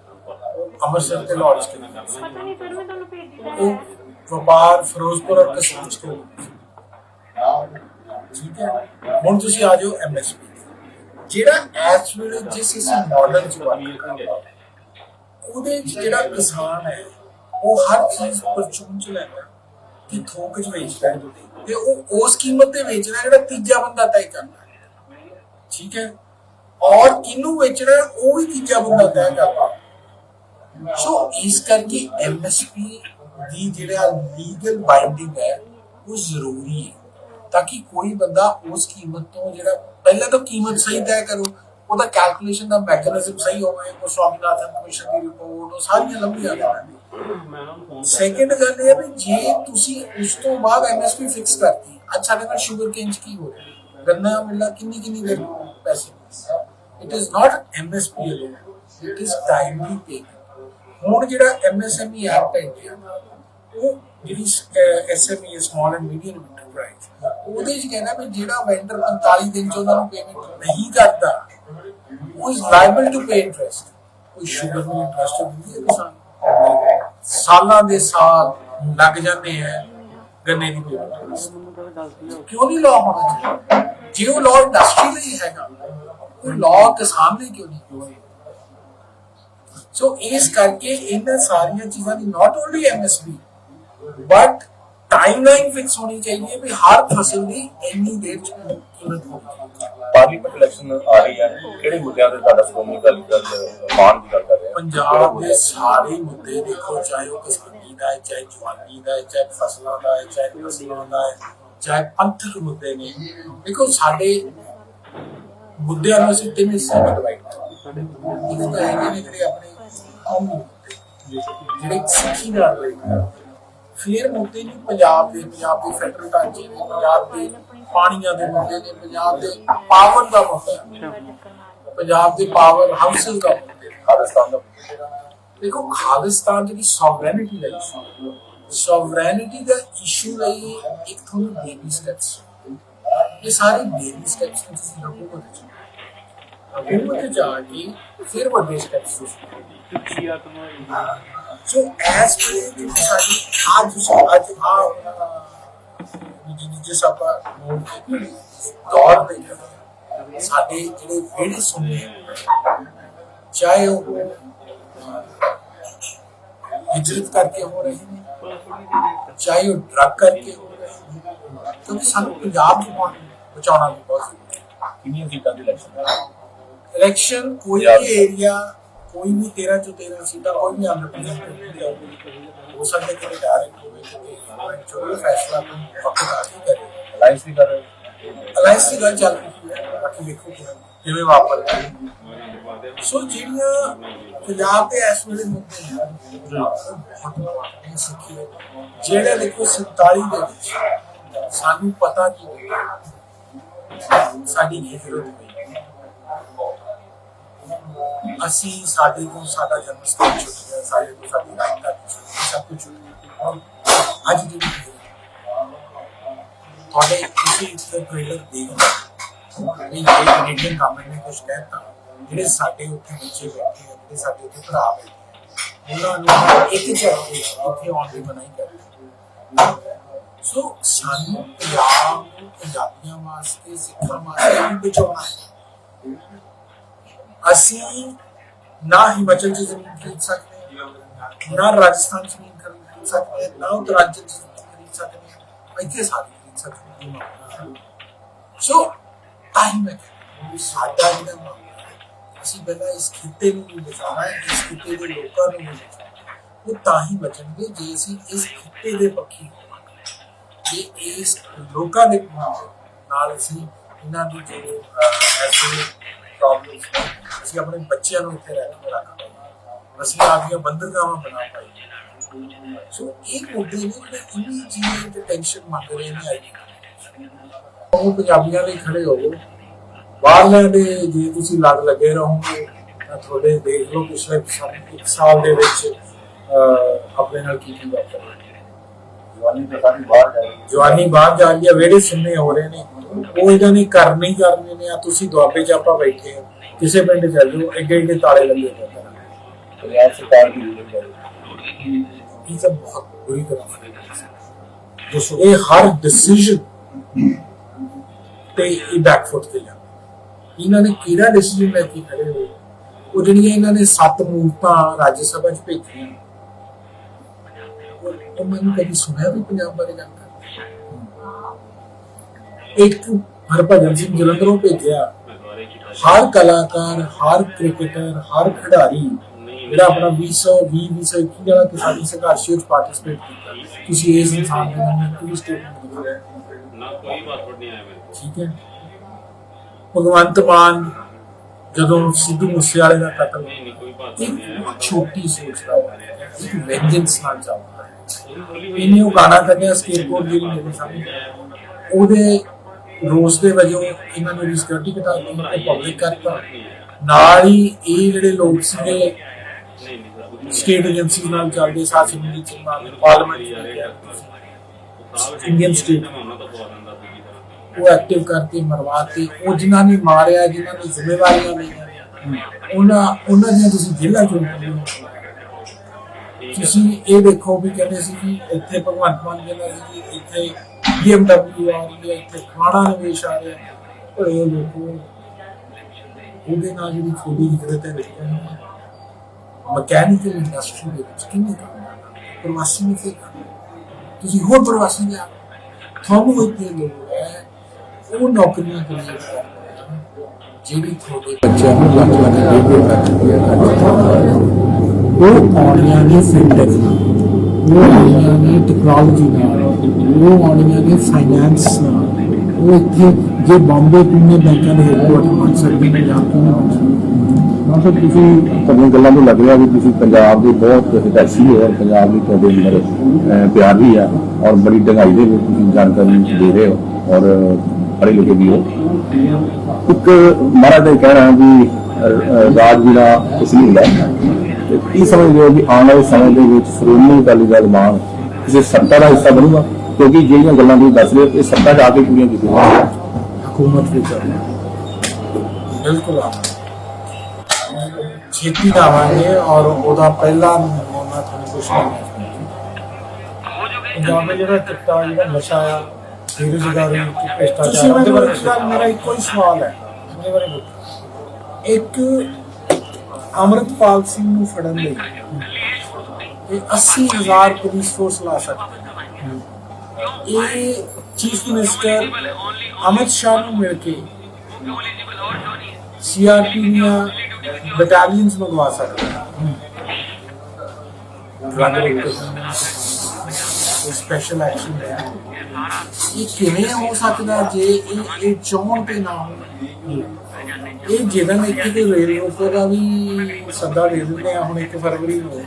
ਉਹ ਅੰਮ੍ਰਿਤਸਰ ਵਪਾਰ ਫਿਰੋਜ਼ਪੁਰ ਔਰ ਕਸਬੇ ਚ ਠੀਕ ਹੈ। ਹੁਣ ਤੁਸੀਂ ਆ ਜਾਓ ਐਮਐਸਪੀ ਜਿਹੜਾ ਇਸ ਵੇਲੇ ਜਿਸ ਇਸ ਮਾਡਲ ਚ ਉਹਦੇ ਵਿੱਚ ਜਿਹੜਾ ਕਿਸਾਨ ਹੈ, ਉਹ ਹਰ ਚੀਜ਼ ਪਰਚੂਨ ਚ ਲੈਂਦਾ ਕਿ ਥੋਕ ਚ ਵੇਚਦਾ ਤੇ ਉਹ ਉਸ ਕੀਮਤ ਤੇ ਵੇਚਦਾ ਜਿਹੜਾ ਤੀਜਾ ਬੰਦਾ ਤੈਅ ਕਰਦਾ ਠੀਕ ਹੈ। ਔਰ ਕਿਨੂੰ ਵੇਚਣਾ ਉਹ ਵੀ ਤੀਜਾ ਬੰਦਾ ਤੈਅ ਕਰਦਾ ਸੋ ਇਸ ਕਰਕੇ ਐਮਐਸਪੀ ਦੀ ਜਿਹੜਾ ਲੀਗਲ ਬਾਈਂਡਿੰਗ ਹੈ, ਉਹ ਜ਼ਰੂਰੀ ਹੈ। ਤਾਂ ਕਿ ਕੋਈ ਬੰਦਾ ਉਸ ਕੀਮਤ ਤੋਂ ਜਿਹੜਾ ਪਹਿਲਾਂ ਤਾਂ ਕੀਮਤ ਸਹੀ ਤੈਅ ਕਰੋ, ਉਹਦਾ ਕੈਲਕੂਲੇਸ਼ਨ ਦਾ ਮੈਕੈਨਿਜ਼ਮ ਸਹੀ ਹੋਵੇ, ਉਹ ਸਵਾਮੀਨਾਥਨ ਕਮਿਸ਼ਨ ਦੀ ਰਿਪੋਰਟ ਉਹ ਸਾਰੀਆਂ ਲੰਬੀਆਂ ਨੇ। ਸੈਕੰਡ ਗੱਲ ਇਹ ਹੈ ਵੀ ਜੇ ਤੁਸੀਂ ਉਸ ਤੋਂ ਬਾਅਦ ਐਮਐਸਪੀ ਫਿਕਸ ਕਰਤੀ ਅੱਛਾ ਦੇਖੋ ਸ਼ੂਗਰ ਕੇਨ ਚ ਕੀ ਹੋ ਰਿਹਾ? ਗੰਨਾ ਮਿਲਣਾ ਕਿੰਨੀ ਕਿੰਨੀ ਦੇਰ ਪੈਸੇ? It is not MSP alone it is timely payment ਹੁਣ ਜਿਹੜਾ ਐਮਐਸਐਮਈ ਐਕਟ ਹੈ ਉਹ ਜਿਹੜੀ SME small and medium enterprise ਉਹਦੇ ਚ ਕਹਿੰਦਾ ਵੀ ਜਿਹੜਾ ਵੈਂਡਰ 45 ਦਿਨ ਚ ਉਹਨਾਂ ਨੂੰ ਪੇਮੈਂਟ ਨਹੀਂ ਕਰਦਾ, ਉਹ is liable to pay interest ਕੋਈ ਸ਼ੂਗਰ ਨੂੰ ਇੰਟਰਸਟ ਦਿੰਦੀ ਹੈ ਸਾਲਾਂ ਦੇ ਸਾਲ ਲੱਗ ਜਾਂਦੇ ਹੈ ਗੰਨੇ ਦੀ ਪੇਮੈਂਟ ਕਿਉਂ ਨਹੀਂ ਲਾਅ ਹੋਣਾ ਚਾਹੀਦਾ? ਜੇ ਉਹ ਲਾਅ ਇੰਡਸਟਰੀ ਲਈ ਹੈਗਾ ਉਹ ਲਾਅ ਕਿਸਾਨ ਲਈ ਕਿਉਂ ਨਹੀਂ ਸੋ ਇਸ ਕਰਕੇ ਇਹਨਾਂ ਸਾਰੀਆਂ ਚੀਜ਼ਾਂ ਦੀ not only MSP but timeline fix ਹੋਣੀ ਚਾਹੀਦੀ ਹੈ ਵੀ ਹਰ ਫਸਲ ਦੀ ਇੰਨੀ ਦੇਰ ਚ ਕੀਮਤ ਹੋਣੀ ਪਾਰਲੀਮੈਂਟ ਇਲੈਕਸ਼ਨ ਆ ਰਹੀ ਹੈ। ਕਿਹੜੇ ਮੁੱਦਿਆਂ ਤੇ ਤੁਹਾਡਾ ਸ਼੍ਰੋਮਣੀ ਅਕਾਲੀ ਦਲ ਮਾਨ ਦੀ ਗੱਲ ਕਰ ਰਿਹਾ ਪੰਜਾਬ ਦੇ ਸਾਰੇ ਮੁੱਦੇ ਦੇਖੋ ਚਾਹੇ ਉਹ ਕਿਸਾਨੀ ਦਾ ਹੈ ਚਾਹੇ ਜਵਾਨੀ ਦਾ ਹੈ ਚਾਹੇ ਫਸਲਾਂ ਦਾ ਹੈ ਚਾਹੇ ਨਸਲਾਂ ਦਾ ਹੈ ਚਾਹੇ ਪੰਥਕ ਮੁੱਦੇ ਨੇ। ਦੇਖੋ ਸਾਡੇ ਮੁੱਦਿਆਂ ਨੂੰ ਅਸੀਂ ਤਿੰਨ ਹਿੱਸਿਆਂ ਵਿੱਚ ਡਿਵਾਈਡ ਕਰਦੇ ਹਾਂ ਇੱਕ ਤਾਂ ਹੈਗੇ ਨੇ ਜਿਹੜੇ ਆਪਣੇ ਮੁੱਦੇ ਜਿਹੜੇ ਸਿੱਖੀ ਨਾਲ ਨੇ। ਫਿਰ ਮੁੱਦੇ ਨੇ ਪੰਜਾਬ ਦੇ ਪੰਜਾਬ ਦੇ ਫੈਡਰਲ ਢਾਂਚੇ ਦੇ ਪੰਜਾਬ ਦੇ ਪਾਣੀਆਂ ਦੇ ਮੁੱਦੇ ਨੇ ਪੰਜਾਬ ਦੇ ਪਾਵਰ ਦਾ ਮੁੱਦਾ। ਪੰਜਾਬ ਦੇ ਪਾਵਰ ਹਾਊਸਸ ਦਾ ਖਾਲਿਸਤਾਨ ਦਾ ਦੇਖੋ ਖਾਲਿਸਤਾਨ ਦੀ ਸੋਵਰੈਨਿਟੀ ਇਸ਼ੂ ਸੋਵਰੈਨਿਟੀ ਦਾ ਇਸ਼ੂ ਲਈ ਇੱਕ ਤੁਹਾਨੂੰ ਬੇਬੀ ਸਟੈਪਸ ਇਹ ਸਾਰੇ ਬੇਬੀ ਸਟੈਪਸ ਨੂੰ ਤੁਸੀਂ ਹਕੂਮਤ ਚ। ਹਕੂਮਤ ਚ ਜਾ ਕੇ ਫਿਰ ਵੱਡੇ ਸਟੈਪਸ ਤੁਸੀਂ ਟੁੱਟੀ ਆਤਮਾ ਸੋ ਐਸ ਵੇਲੇ ਦੀ ਸਾਡੀ ਅੱਜ ਅੱਜ ਆ ਜਿਸ ਆਪਾਂ ਦੌਰ ਦੇ ਵਿੱਚ ਸਾਡੇ ਜਿਹੜੇ ਵਿਹੜੇ ਸੁਣਨੇ ਆ, ਚਾਹੇ ਉਹ ਹਿਜਰਤ ਕਰਕੇ ਹੋ ਰਹੇ ਨੇ ਚਾਹੇ ਉਹ ਡਰਗ ਕਰਕੇ ਹੋ ਰਹੇ ਨੇ ਕਿਉਂਕਿ ਕੋਈ ਵੀ ਏਰੀਆ ਕੋਈ ਵੀ 13 ਚੋਂ 13 ਸੀਟਾਂ ਦੀ ਗੱਲ ਚੱਲ ਰਹੀ ਹੈ ਬਾਕੀ ਕਿਵੇਂ ਵਾਪਰਦਾ ਸੋ ਜਿਹੜੀਆਂ ਪੰਜਾਬ ਦੇ ਇਸ ਵੇਲੇ ਮੁੱਦੇ ਹਨ ਉਹ ਬਹੁਤ ਮਾਪੇ ਸਿੱਖੀ ਹੈ। ਜਿਹੜੇ ਦੇਖੋ 47 ਦੇ ਵਿੱਚ ਸਾਨੂੰ ਪਤਾ ਕੀ ਹੋਇਆ ਸਾਡੀ ਹਿਜਰਤ ਹੋਈ ਅਸੀਂ ਸਾਡੇ ਤੋਂ ਸਾਡਾ ਜਨਮ ਸਥਾਨ ਛੁੱਟ ਗਿਆ ਸਾਡੇ ਤੋਂ ਸਾਡੀ ਰਾਜਧਾਨੀ ਛੁੱਟ ਗਈ ਸਭ ਕੁਝ ਛੁੱਟ ਗਿਆ ਔਰ ਅੱਜ ਦੀ ਤੁਹਾਡੇ ਕਿਸੇ ਇੱਕ ਟ੍ਰੇਲਰ ਦੇਖੋ ਨਹੀਂ ਇਹ ਕੈਨੇਡੀਅਨ ਗਵਰਨਮੈਂਟ ਨੇ ਕੁਝ ਕਹਿਤਾ ਜਿਹੜੇ ਸਾਡੇ ਉੱਥੇ ਬੱਚੇ ਬੈਠੇ ਆ ਜਿਹੜੇ ਸਾਡੇ ਉੱਥੇ ਭਰਾ ਬੈਠੇ ਆ, ਉਹਨਾਂ ਨੂੰ ਇੱਕ ਜਗ੍ਹਾ ਤੇ ਉੱਥੇ ਆਉਣ ਦੀ ਮਨਾਹੀ ਕਰਦੇ ਸੋ ਸਾਨੂੰ ਪੰਜਾਬ ਨੂੰ ਪੰਜਾਬੀਆਂ ਵਾਸਤੇ ਸਿੱਖਾਂ ਵਾਸਤੇ ਵੀ ਬਚਾਉਣਾ ਹੈ ਅਸੀਂ ਨਾ ਹਿਮਾਚਲ ਚ ਜ਼ਮੀਨ ਖਰੀਦ ਸਕਦੇ ਹਾਂ, ਨਾ ਰਾਜਸਥਾਨ ਚ ਜ਼ਮੀਨ ਖਰੀਦ ਸਕਦੇ ਹਾਂ, ਨਾ ਉੱਤਰਾਂਚਲ ਚ ਖਰੀਦ ਸਕਦੇ ਹਾਂ। ਇੱਥੇ ਸਾਰੇ ਖਰੀਦ ਸਕਦੇ ਹਾਂ। ਸੋ ਟਾਈਮ ਹੈ ਸਾਡਾ ਜਿਹੜਾ ਮਾਮਲਾ ਹੈ, ਅਸੀਂ ਪਹਿਲਾਂ ਇਸ ਖਿੱਤੇ ਨੂੰ ਵੀ ਬਚਾਉਣਾ ਹੈ ਇਸ ਖਿੱਤੇ ਦੇ ਲੋਕਾਂ ਨੂੰ ਵੀ ਉਹ ਤਾਂ ਹੀ ਬਚਣਗੇ ਜੇ ਅਸੀਂ ਇਸ ਖਿੱਤੇ ਦੇ ਪੱਖੀ ਹੋਵਾਂਗੇ ਜੇ ਇਸ ਲੋਕਾਂ ਦੇ ਨਾਲ ਅਸੀਂ ਇਹਨਾਂ ਦੀ ਜਿਹੜੇ ਅਹ, ਐਸੇ ਪ੍ਰੋਬਲਮਸ ਅਸੀਂ ਆਪਣੇ ਬੱਚਿਆਂ ਨੂੰ ਇੱਥੇ ਰਹਿ ਕੇ ਰੱਖ ਪਾਈਏ ਅਸੀਂ ਆਪਦੀਆਂ ਬੰਦਰਗਾਹਾਂ ਬਣਾ ਪਾਈਏ ਸੋ ਇਹ ਮੁੱਦੇ ਨੇ ਜਿਹੜੇ ਇੰਨੀ ਚੀਜ਼ਾਂ ਤੇ ਟੈਨਸ਼ਨ ਮੰਗ ਰਹੇ ਨੇ ਆਈ ਉਹ ਪੰਜਾਬੀਆਂ ਲਈ ਖੜੇ ਹੋ ਬਾਹਰਲਿਆਂ ਦੇ ਜੇ ਤੁਸੀਂ ਲੱਗ ਲੱਗੇ ਰਹੋਗੇ ਤਾਂ ਤੁਹਾਡੇ ਦੇਖ ਲਓ ਪਿਛਲੇ ਇੱਕ ਸਾਲ ਦੇ ਵਿੱਚ ਆਪਣੇ ਨਾਲ ਕੀ ਕੀ ਵਾਪਰਿਆ ਜਵਾਨੀ ਤਾਂ ਸਾਰੀ ਬਾਹਰ ਜਾ ਰਹੀ ਹੈ। ਜਵਾਨੀ ਬਾਹਰ ਜਾ ਰਹੀ ਹੈ ਵਿਹੜੇ ਸੁਣਨੇ ਹੋ ਰਹੇ ਨੇ। ਉਹ ਇਹਨਾਂ ਨੇ ਕਰਨੇ ਹੀ ਕਰਨੇ ਨੇ ਆ ਤੁਸੀਂ ਦੁਆਬੇ 'ਚ ਆਪਾਂ ਬੈਠੇ ਆ। ਕਿਸੇ ਪਿੰਡ ਚੱਲ ਜਾਓ ਐਡੇ ਐਡੇ ਤਾਲੇ ਲੱਗੇ ਹੋਏ ਨੇ ਪੰਜਾਬ ਸਰਕਾਰ ਦੀ ਹੈ ਇਹ ਤਾਂ ਬਹੁਤ ਬੁਰੀ ਤਰ੍ਹਾਂ ਦੱਸੋ ਇਹ ਹਰ ਡਿਸੀਜਨ ਤੇ ਇਹ ਬੈਕਫੁੱਟ ਤੇ ਜਾਂਦਾ ਇਹਨਾਂ ਨੇ ਕਿਹੜਾ ਡਿਸੀਜਨ ਲੈ ਕੇ ਖੜੇ ਹੋਏ? ਉਹ ਜਿਹੜੀਆਂ ਇਹਨਾਂ ਨੇ ਸੱਤ ਮੂਰਤਾਂ ਰਾਜ ਸਭਾ 'ਚ ਭੇਜੀਆਂ ਉਹ- ਮੈਨੂੰ ਕਦੀ ਸੁਣਿਆ ਵੀ ਪੰਜਾਬ ਬਾਰੇ ਗੱਲ ਇੱਕ ਹਰਭਜਨ ਸਿੰਘ ਜਲੰਧਰੋਂ ਭੇਜਿਆ। ਹਰ ਕਲਾਕਾਰ ਹਰ ਕ੍ਰਿਕਟਰ ਹਰ ਖਿਡਾਰੀ ਜਿਹੜਾ ਆਪਣਾ 2020 2021 ਜਿਹੜਾ ਕਿਸਾਨੀ ਸੰਘਰਸ਼ ਵਿੱਚ ਪਾਰਟਿਸਿਪੇਟ ਕੀਤਾ। ਤੁਸੀਂ ਇਸ ਇਨਸਾਨ ਦੇ ਨਾਲ ਕੋਈ ਸਟੇਟਮੈਂਟ ਦਿਓ ਨਾ ਕੋਈ ਪਾਸਪੋਰਟ ਨਹੀਂ ਆਇਆ ਮੇਰੇ ਠੀਕ ਹੈ। ਭਗਵੰਤ ਮਾਨ ਜਦੋਂ ਸਿੱਧੂ ਮੂਸੇਵਾਲੇ ਦਾ ਕਤਲ ਇੱਕ ਨਹੀਂ ਆਇਆ। ਬਹੁਤ ਛੋਟੀ ਸੋਚ ਦਾ ਹੈ ਇੱਕ ਵੈਂਜੈਂਸ ਨਾਲ ਚੱਲਦਾ ਹੈ। ਇਹਨੇ ਉਹ ਗਾਣਾ ਕੱਢਿਆ ਸਕੇਟਬੋਰਡ ਜਿਹੜੀ ਮੇਰੇ ਸਾਹਮਣੇ। ਉਹਦੇ ਰੋਸ ਦੇ ਵਜੋਂ ਇਹਨਾਂ ਨੇ ਰਿਸਕਿਉਰਿਟੀ ਘਟਾ ਦਿੱਤੀ ਪਬਲਿਕ ਕਰਤਾ ਨਾਲ ਹੀ ਇਹ ਜਿਹੜੇ ਲੋਕ ਸੀਗੇ ਸਟੇਟ ਏਜੰਸੀ ਨਾਲ ਚੱਲਦੇ, ਸਾਥ ਮਿਲੀ ਚੰਗਾ ਪਾਰਲੀਮੈਂਟ ਇੰਡੀਅਨ ਸਟੇਟ ਉਹ ਐਕਟਿਵ ਕਰਕੇ ਮਰਵਾਤੇ। ਉਹ ਜਿਨ੍ਹਾਂ ਨੇ ਮਾਰਿਆ, ਜਿਨ੍ਹਾਂ ਨੇ ਜ਼ਿੰਮੇਵਾਰੀਆਂ ਲਈਆਂ, ਉਹਨਾਂ ਉਹਨਾਂ ਦੀਆਂ ਤੁਸੀਂ ਜੇਲ੍ਹਾਂ ਚੋਂ ਤੁਸੀਂ ਇਹ ਦੇਖੋ ਵੀ ਕਹਿੰਦੇ ਸੀ ਕਿ ਇੱਥੇ ਭਗਵੰਤ ਮਾਨ ਕਹਿੰਦਾ ਸੀ ਕਿ ਇੱਥੇ BMW ਆ ਰਹੀ ਹੈ, ਇੱਥੇ ਖਾਣਾ ਨਿਵੇਸ਼ ਆ ਰਿਹਾ ਹੈ। ਪਰ ਇਹ ਲੋਕੋ, ਉਹਦੇ ਨਾਲ ਜਿਹੜੀ ਥੋੜੀ ਹਿਜਰਤ ਹੈ ਦੇਖੋ ਮਕੈਨੀਕਲ ਇੰਡਸਟਰੀ ਦੇ ਵਿੱਚ ਕਿੰਨੇ ਕੰਮ ਪ੍ਰਵਾਸੀ ਨੇ ਫਿਰ ਤੁਸੀਂ ਹੋਰ ਪ੍ਰਵਾਸੀ ਲਿਆ ਤੁਹਾਨੂੰ ਇੱਥੇ ਲੋੜ ਹੈ। ਉਹ ਨੌਕਰੀਆਂ ਕਰੀਏ ਜਿਹੜੀ ਤੁਹਾਡੇ ਬੱਚਿਆਂ ਨੂੰ ਲੱਗ ਲੱਗ ਦੇ ਦੇ ਕਰਦੀ ਉਹ ਆਉਣੀਆਂ ਨੇ। ਫਿਨਟੈਕ ਉਹ ਆਉਣੀਆਂ ਨੇ ਟੈਕਨੋਲੋਜੀ ਨਾਲ, ਉਹ ਆਉਣੀਆਂ ਨੇ ਫਾਈਨੈਂਸ ਨਾਲ। ਉਹ ਇੱਥੇ ਜੇ ਬੰਬੇ ਪੁਣੇ ਬੈਂਕਾਂ ਦੇ ਹੈਡਕੁਆਟਰ ਬਣ ਸਕਦੇ ਨੇ, ਜਾਂ ਕਿਉਂ ਨਾ ਬਣ ਸਕਦੇ? ਹਾਂ ਤੁਸੀਂ ਤੁਹਾਡੀਆਂ ਗੱਲਾਂ ਤੋਂ ਲੱਗ ਰਿਹਾ ਵੀ ਤੁਸੀਂ ਪੰਜਾਬ ਦੇ ਬਹੁਤ ਹਿਤੈਸ਼ੀ ਹੋ ਔਰ ਪੰਜਾਬ ਦੀ ਤੁਹਾਡੇ ਅੰਦਰ ਪਿਆਰ ਵੀ ਆ ਔਰ ਬੜੀ ਡੰਗਾਈ ਦੇ ਵਿੱਚ ਤੁਸੀਂ ਜਾਣਕਾਰੀ ਦੇ ਰਹੇ ਹੋ ਔਰ ਪੜ੍ਹੇ ਲਿਖੇ ਵੀ ਹੋ। ਇੱਕ, ਮਹਾਰਾਜ ਦਾ ਇਹ ਕਹਿਣਾ ਵੀ ਰਾਜ ਜਿਹੜਾ ਕੁਛ ਨਹੀਂ ਹੁੰਦਾ। ਤੇ ਕੀ ਸਮਝਦੇ ਹੋ ਕਿ ਆਉਣ ਵਾਲੇ ਸਮੇਂ ਦੇ ਵਿੱਚ ਸ਼੍ਰੋਮਣੀ ਅਕਾਲੀ ਦਲ ਮਾਨ ਕਿਸੇ ਸੱਤਾ ਦਾ ਹਿੱਸਾ ਬਣੂਗਾ? ਕਿਉਂਕਿ ਜਿਹੜੀਆਂ ਗੱਲਾਂ ਤੁਸੀਂ ਦੱਸ ਰਹੇ ਹੋ ਇਹ ਸੱਤਾ ਆ ਕੇ ਪੂਰੀਆਂ ਕੀਤੀਆਂ। ਹਕੂਮਤ ਵਿੱਚ ਬਿਲਕੁਲ ਆਉਣਾ ਛੇਤੀ ਦਾ ਆਵਾਂਗੇ ਔਰ ਉਹਦਾ ਪਹਿਲਾ ਨਮੂਨਾ ਤੁਹਾਨੂੰ ਕੁਝ ਨਹੀਂ ਪੰਜਾਬ ਵਿੱਚ ਜਿਹੜਾ ਚਿੱਟਾ ਜਿਹੜਾ ਨਸ਼ਾ ਆ ਬੇਰੁਜ਼ਗਾਰੀ ਭ੍ਰਿਸ਼ਟਾਚਾਰ ਉਹਦੇ ਬਾਰੇ ਮੇਰਾ ਇੱਕੋ ਹੀ ਸਵਾਲ ਹੈ। ਉਹਦੇ ਬਾਰੇ। ਇੱਕ ਅਮਰਤਪਾਲ ਸਿੰਘ ਨੂੰ ਫੜਨ ਲਈ। ਇਹ 80000 ਪੁਲਿਸ ਫੋਰਸ ਲਾ ਸਕਦੇ। ਇਹ ਚੀਫ ਮਿਨਿਸਟਰ ਅਮਿਤ ਸ਼ਾਹ ਨੂੰ ਮਿਲ ਕੇ ਸੀਆਰਪੀ ਦੀਆਂ ਬਟਾਲੀਅਨਸ ਮੰਗਵਾ ਸਕਦੇ। ਸਪੈਸ਼ਲ ਐਕਸ਼ਨ ਇਹ ਕਿਵੇਂ ਹੋ ਸਕਦਾ ਜੇ ਇਹ ਇਹ ਚੋਣ ਤੇ ਨਾ ਹੋ ਇਹ ਜਿਵੇਂ ਇੱਕ ਤੇ ਰੇਲ ਰੋਕੋ ਦਾ ਵੀ ਸੱਦਾ ਦੇ ਦਿੰਦੇ ਆ, ਹੁਣ 1 ਫਰਵਰੀ ਨੂੰ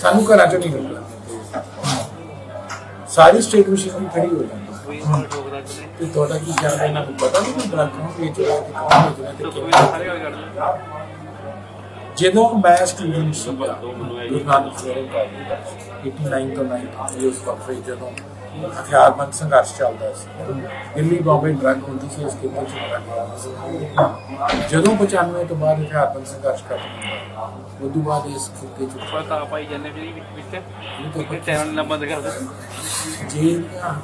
ਸਾਨੂੰ ਘਰਾਂ ਚੋਂ ਨਹੀਂ ਨਿਕਲਣਾ ਸਾਰੀ ਸਟੇਟ ਮਸ਼ੀਨਰੀ ਖੜੀ ਹੋ ਜਾਂਦੀ ਹੈ। ਤੇ ਤੁਹਾਡਾ ਕੀ ਖਿਆਲ ਹੈ? ਇਹਨਾਂ ਨੂੰ ਪਤਾ ਨਹੀਂ ਕਿ ਡਰੱਗ ਨੂੰ ਵੇਚ ਰਿਹਾ ਤੇ ਕੌਣ ਵੇਚ ਰਿਹਾ ਤੇ ਕਿਵੇਂ ਜਦੋਂ ਮੈਂ ਸਟੂਡੈਂਟ ਸੀਗਾ ਗੁਰੂ ਨਾਨਕ ਦੇਵ ਕਾਲਜ 89 ਤੋਂ 90 ਉਸ ਵਕਤ ਵਿੱਚ ਜਦੋਂ ਹਥਿਆਰਬੰਦ ਸੰਘਰਸ਼ ਚੱਲਦਾ ਸੀ। ਦਿੱਲੀ ਬੰਬੇ ਡਰੱਗ ਹੁੰਦੀ ਸੀ ਇਸ ਖੇਤਰ ਚ drug ਸੀ। ਜਦੋਂ 95 ਤੋਂ ਬਾਅਦ ਹਥਿਆਰਬੰਦ ਸੰਘਰਸ਼ ਖਤਮ ਹੁੰਦਾ ਉਸ ਤੋਂ ਬਾਅਦ ਇਸ ਖੇਤਰ ਚ ਪਤਾ ਪਾਈ ਜਾਂਦੇ ਜਿਹੜੀ ਵਿੱਚ ਵਿੱਚ ਚੈਨਲ ਨਾ ਬੰਦ ਕਰ ਦੇ ਜਿਹੜੀਆਂ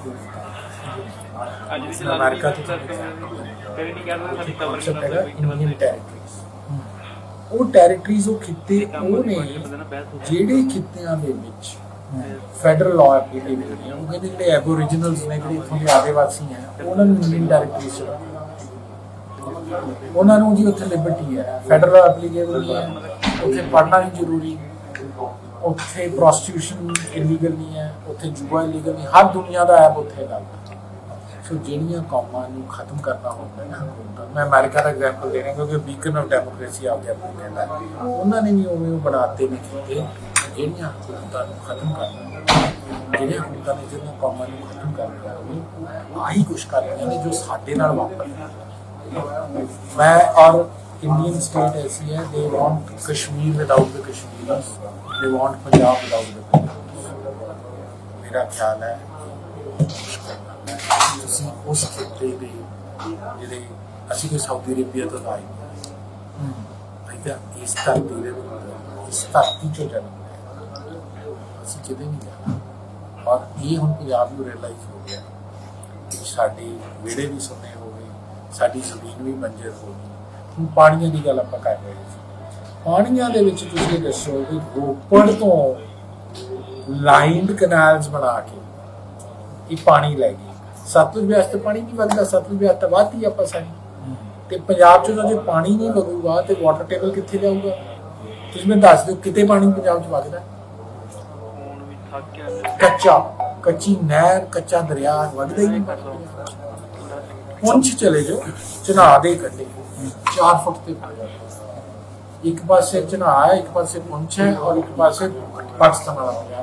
ਅੱਜ ਦੀ ਅਮਰੀਕਾ ਤੋਂ ਕਰੀ ਨਹੀਂ ਕਰਦਾ ਸਾਡੀ ਕਨਸੈਪਟ ਹੈਗਾ ਇੰਡੀਅਨ ਟੈਰੀਟਰੀਜ਼ ਉਹ ਟੈਰੀਟਰੀਜ਼ ਉਹ ਖਿੱਤੇ ਉਹ ਨੇ ਜਿਹੜੇ ਖਿੱਤਿਆਂ ਦੇ ਵਿੱਚ ਫੈਡਰਲ ਲਾਅ ਐਪਲੀਕੇਬਲ ਨੇ ਉਹ ਕਹਿੰਦੇ ਜਿਹੜੇ ਐਬੋਰੀਜਨਲਸ ਨੇ, ਜਿਹੜੇ ਇੱਥੋਂ ਦੇ ਆਦਿਵਾਸੀ ਹੈ, ਉਹਨਾਂ ਨੂੰ ਇੰਡੀਅਨ ਟੈਰੀਟਰੀਜ਼ ਉਹਨਾਂ ਨੂੰ ਜੀ ਉੱਥੇ ਲਿਬਰਟੀ ਹੈ। ਫੈਡਰਲ ਐਪਲੀਕੇਬਲ ਨਹੀਂ ਹੈ। ਉੱਥੇ ਪੜ੍ਹਨਾ ਵੀ ਜ਼ਰੂਰੀ ਉੱਥੇ ਪ੍ਰੋਸਟੀਟਿਊਸ਼ਨ ਇਲੀਗਲ ਨਹੀਂ ਹੈ। ਉੱਥੇ ਜੂਆ ਇਲੀਗਲ ਨਹੀਂ। ਹਰ ਦੁਨੀਆ ਦਾ ਐਪ ਉੱਥੇ ਲੱਗਦਾ ਸੋ ਜਿਹੜੀਆਂ ਕੌਮਾਂ ਨੂੰ ਖਤਮ ਕਰਨਾ ਹੁੰਦਾ ਨਾ ਹਕੂਮਤਾਂ ਮੈਂ ਅਮਰੀਕਾ ਦਾ ਐਗਜ਼ਾਮਪਲ ਦੇ ਰਿਹਾ ਕਿਉਂਕਿ ਬੀਕਨ ਆਫ ਡੈਮੋਕ੍ਰੇਸੀ ਆਪਦੇ ਆਪ ਨੂੰ ਕਹਿੰਦਾ ਹੈ। ਉਹਨਾਂ ਨੇ ਵੀ ਉਵੇਂ ਉਹ ਬਣਾਤੇ ਨੇ ਕੀਤੇ। ਜਿਹੜੀਆਂ ਹਕੂਮਤਾਂ ਨੂੰ ਖਤਮ ਕਰਨਾ ਜਿਹੜੀਆਂ ਹਕੂਮਤਾਂ ਨੇ ਜਿਹੜੀਆਂ ਕੌਮਾਂ ਨੂੰ ਖਤਮ ਕਰਨਾ ਉਹ ਆਹੀ ਕੁਛ ਕਰ ਰਹੀਆਂ ਨੇ ਜੋ ਸਾਡੇ ਨਾਲ ਵਾਪਰ ਮੈਂ ਔਰ ਇੰਡੀਅਨ ਸਟੇਟ ਐਸੀ ਹੈ they want Kashmir without the Kashmiris they want Punjab without ਦ ਮੇਰਾ ਖਿਆਲ ਹੈ ਤੁਸੀਂ ਉਸ ਖੇਤਰੇ ਦੇ ਜਿਹੜੇ ਅਸੀਂ ਕੋਈ ਸਾਊਦੀ ਅਰੇਬੀਆ ਤੋਂ ਆਏ ਨਹੀਂ ਤਾਂ ਇਸ ਧਰਤੀ ਦੇ ਇਸ ਧਰਤੀ ਚੋਂ ਜਨਮ ਅਸੀਂ ਕਿਤੇ ਨਹੀਂ ਜਾਣਾ। ਔਰ ਇਹ ਹੁਣ ਪੰਜਾਬ ਨੂੰ ਰਿਅਲਾਈਜ਼ ਹੋ ਗਿਆ। ਕਿ ਸਾਡੇ ਵਿਹੜੇ ਵੀ ਸੁੰਨੇ ਹੋ ਗਏ, ਸਾਡੀ ਜ਼ਮੀਨ ਵੀ ਬੰਜਰ ਹੋ ਗਈ। ਹੁਣ ਪਾਣੀਆਂ ਦੀ ਗੱਲ ਆਪਾਂ ਕਰ ਰਹੇ ਸੀ। ਪਾਣੀਆਂ ਦੇ ਵਿੱਚ ਤੁਸੀਂ ਦੱਸੋ ਕਿ ਰੋਪੜ ਤੋਂ ਲਾਈਨਡ ਕਨਾਲਸ ਬਣਾ ਕੇ ਇਹ ਪਾਣੀ ਲੈ ਗਈ ਸਤਲੁਜ ਬਿਆਸ ਤੇ ਪਾਣੀ ਨਹੀਂ ਵਗਦਾ ਸਤਲੁਜ ਬਿਆਸ ਤਾਂ ਵਾਧੀ ਆਪਾਂ ਸਾਰੀ। ਤੇ ਪੰਜਾਬ ਚ ਤਾਂ ਪਾਣੀ ਨਹੀਂ ਵਗੂਗਾ ਤੇ ਵਾਟਰ ਟੇਬਲ ਕਿੱਥੇ ਜਾਊਗਾ? ਤੁਸੀਂ ਮੈਨੂੰ ਦੱਸ ਦਿਓ ਕਿਤੇ ਪਾਣੀ ਪੰਜਾਬ ਚ ਵਗਦਾ ਕੱਚਾ, ਕੱਚੀ ਨਹਿਰ, ਕੱਚਾ ਦਰਿਆ ਵਗਦਾ ਹੀ ਪੁੰਛ ਚਲੇ ਜਾਓ ਚਨਾਹ ਦੇ ਕੰਢੇ। 4 ਫੁੱਟ ਤੇ ਇੱਕ ਪਾਸੇ ਚਨਾਹ ਹੈ, ਇੱਕ ਪਾਸੇ ਪੁੰਛ ਹੈ ਔਰ ਇੱਕ ਪਾਸੇ ਪਾਕਿਸਤਾਨ ਵਾਲਾ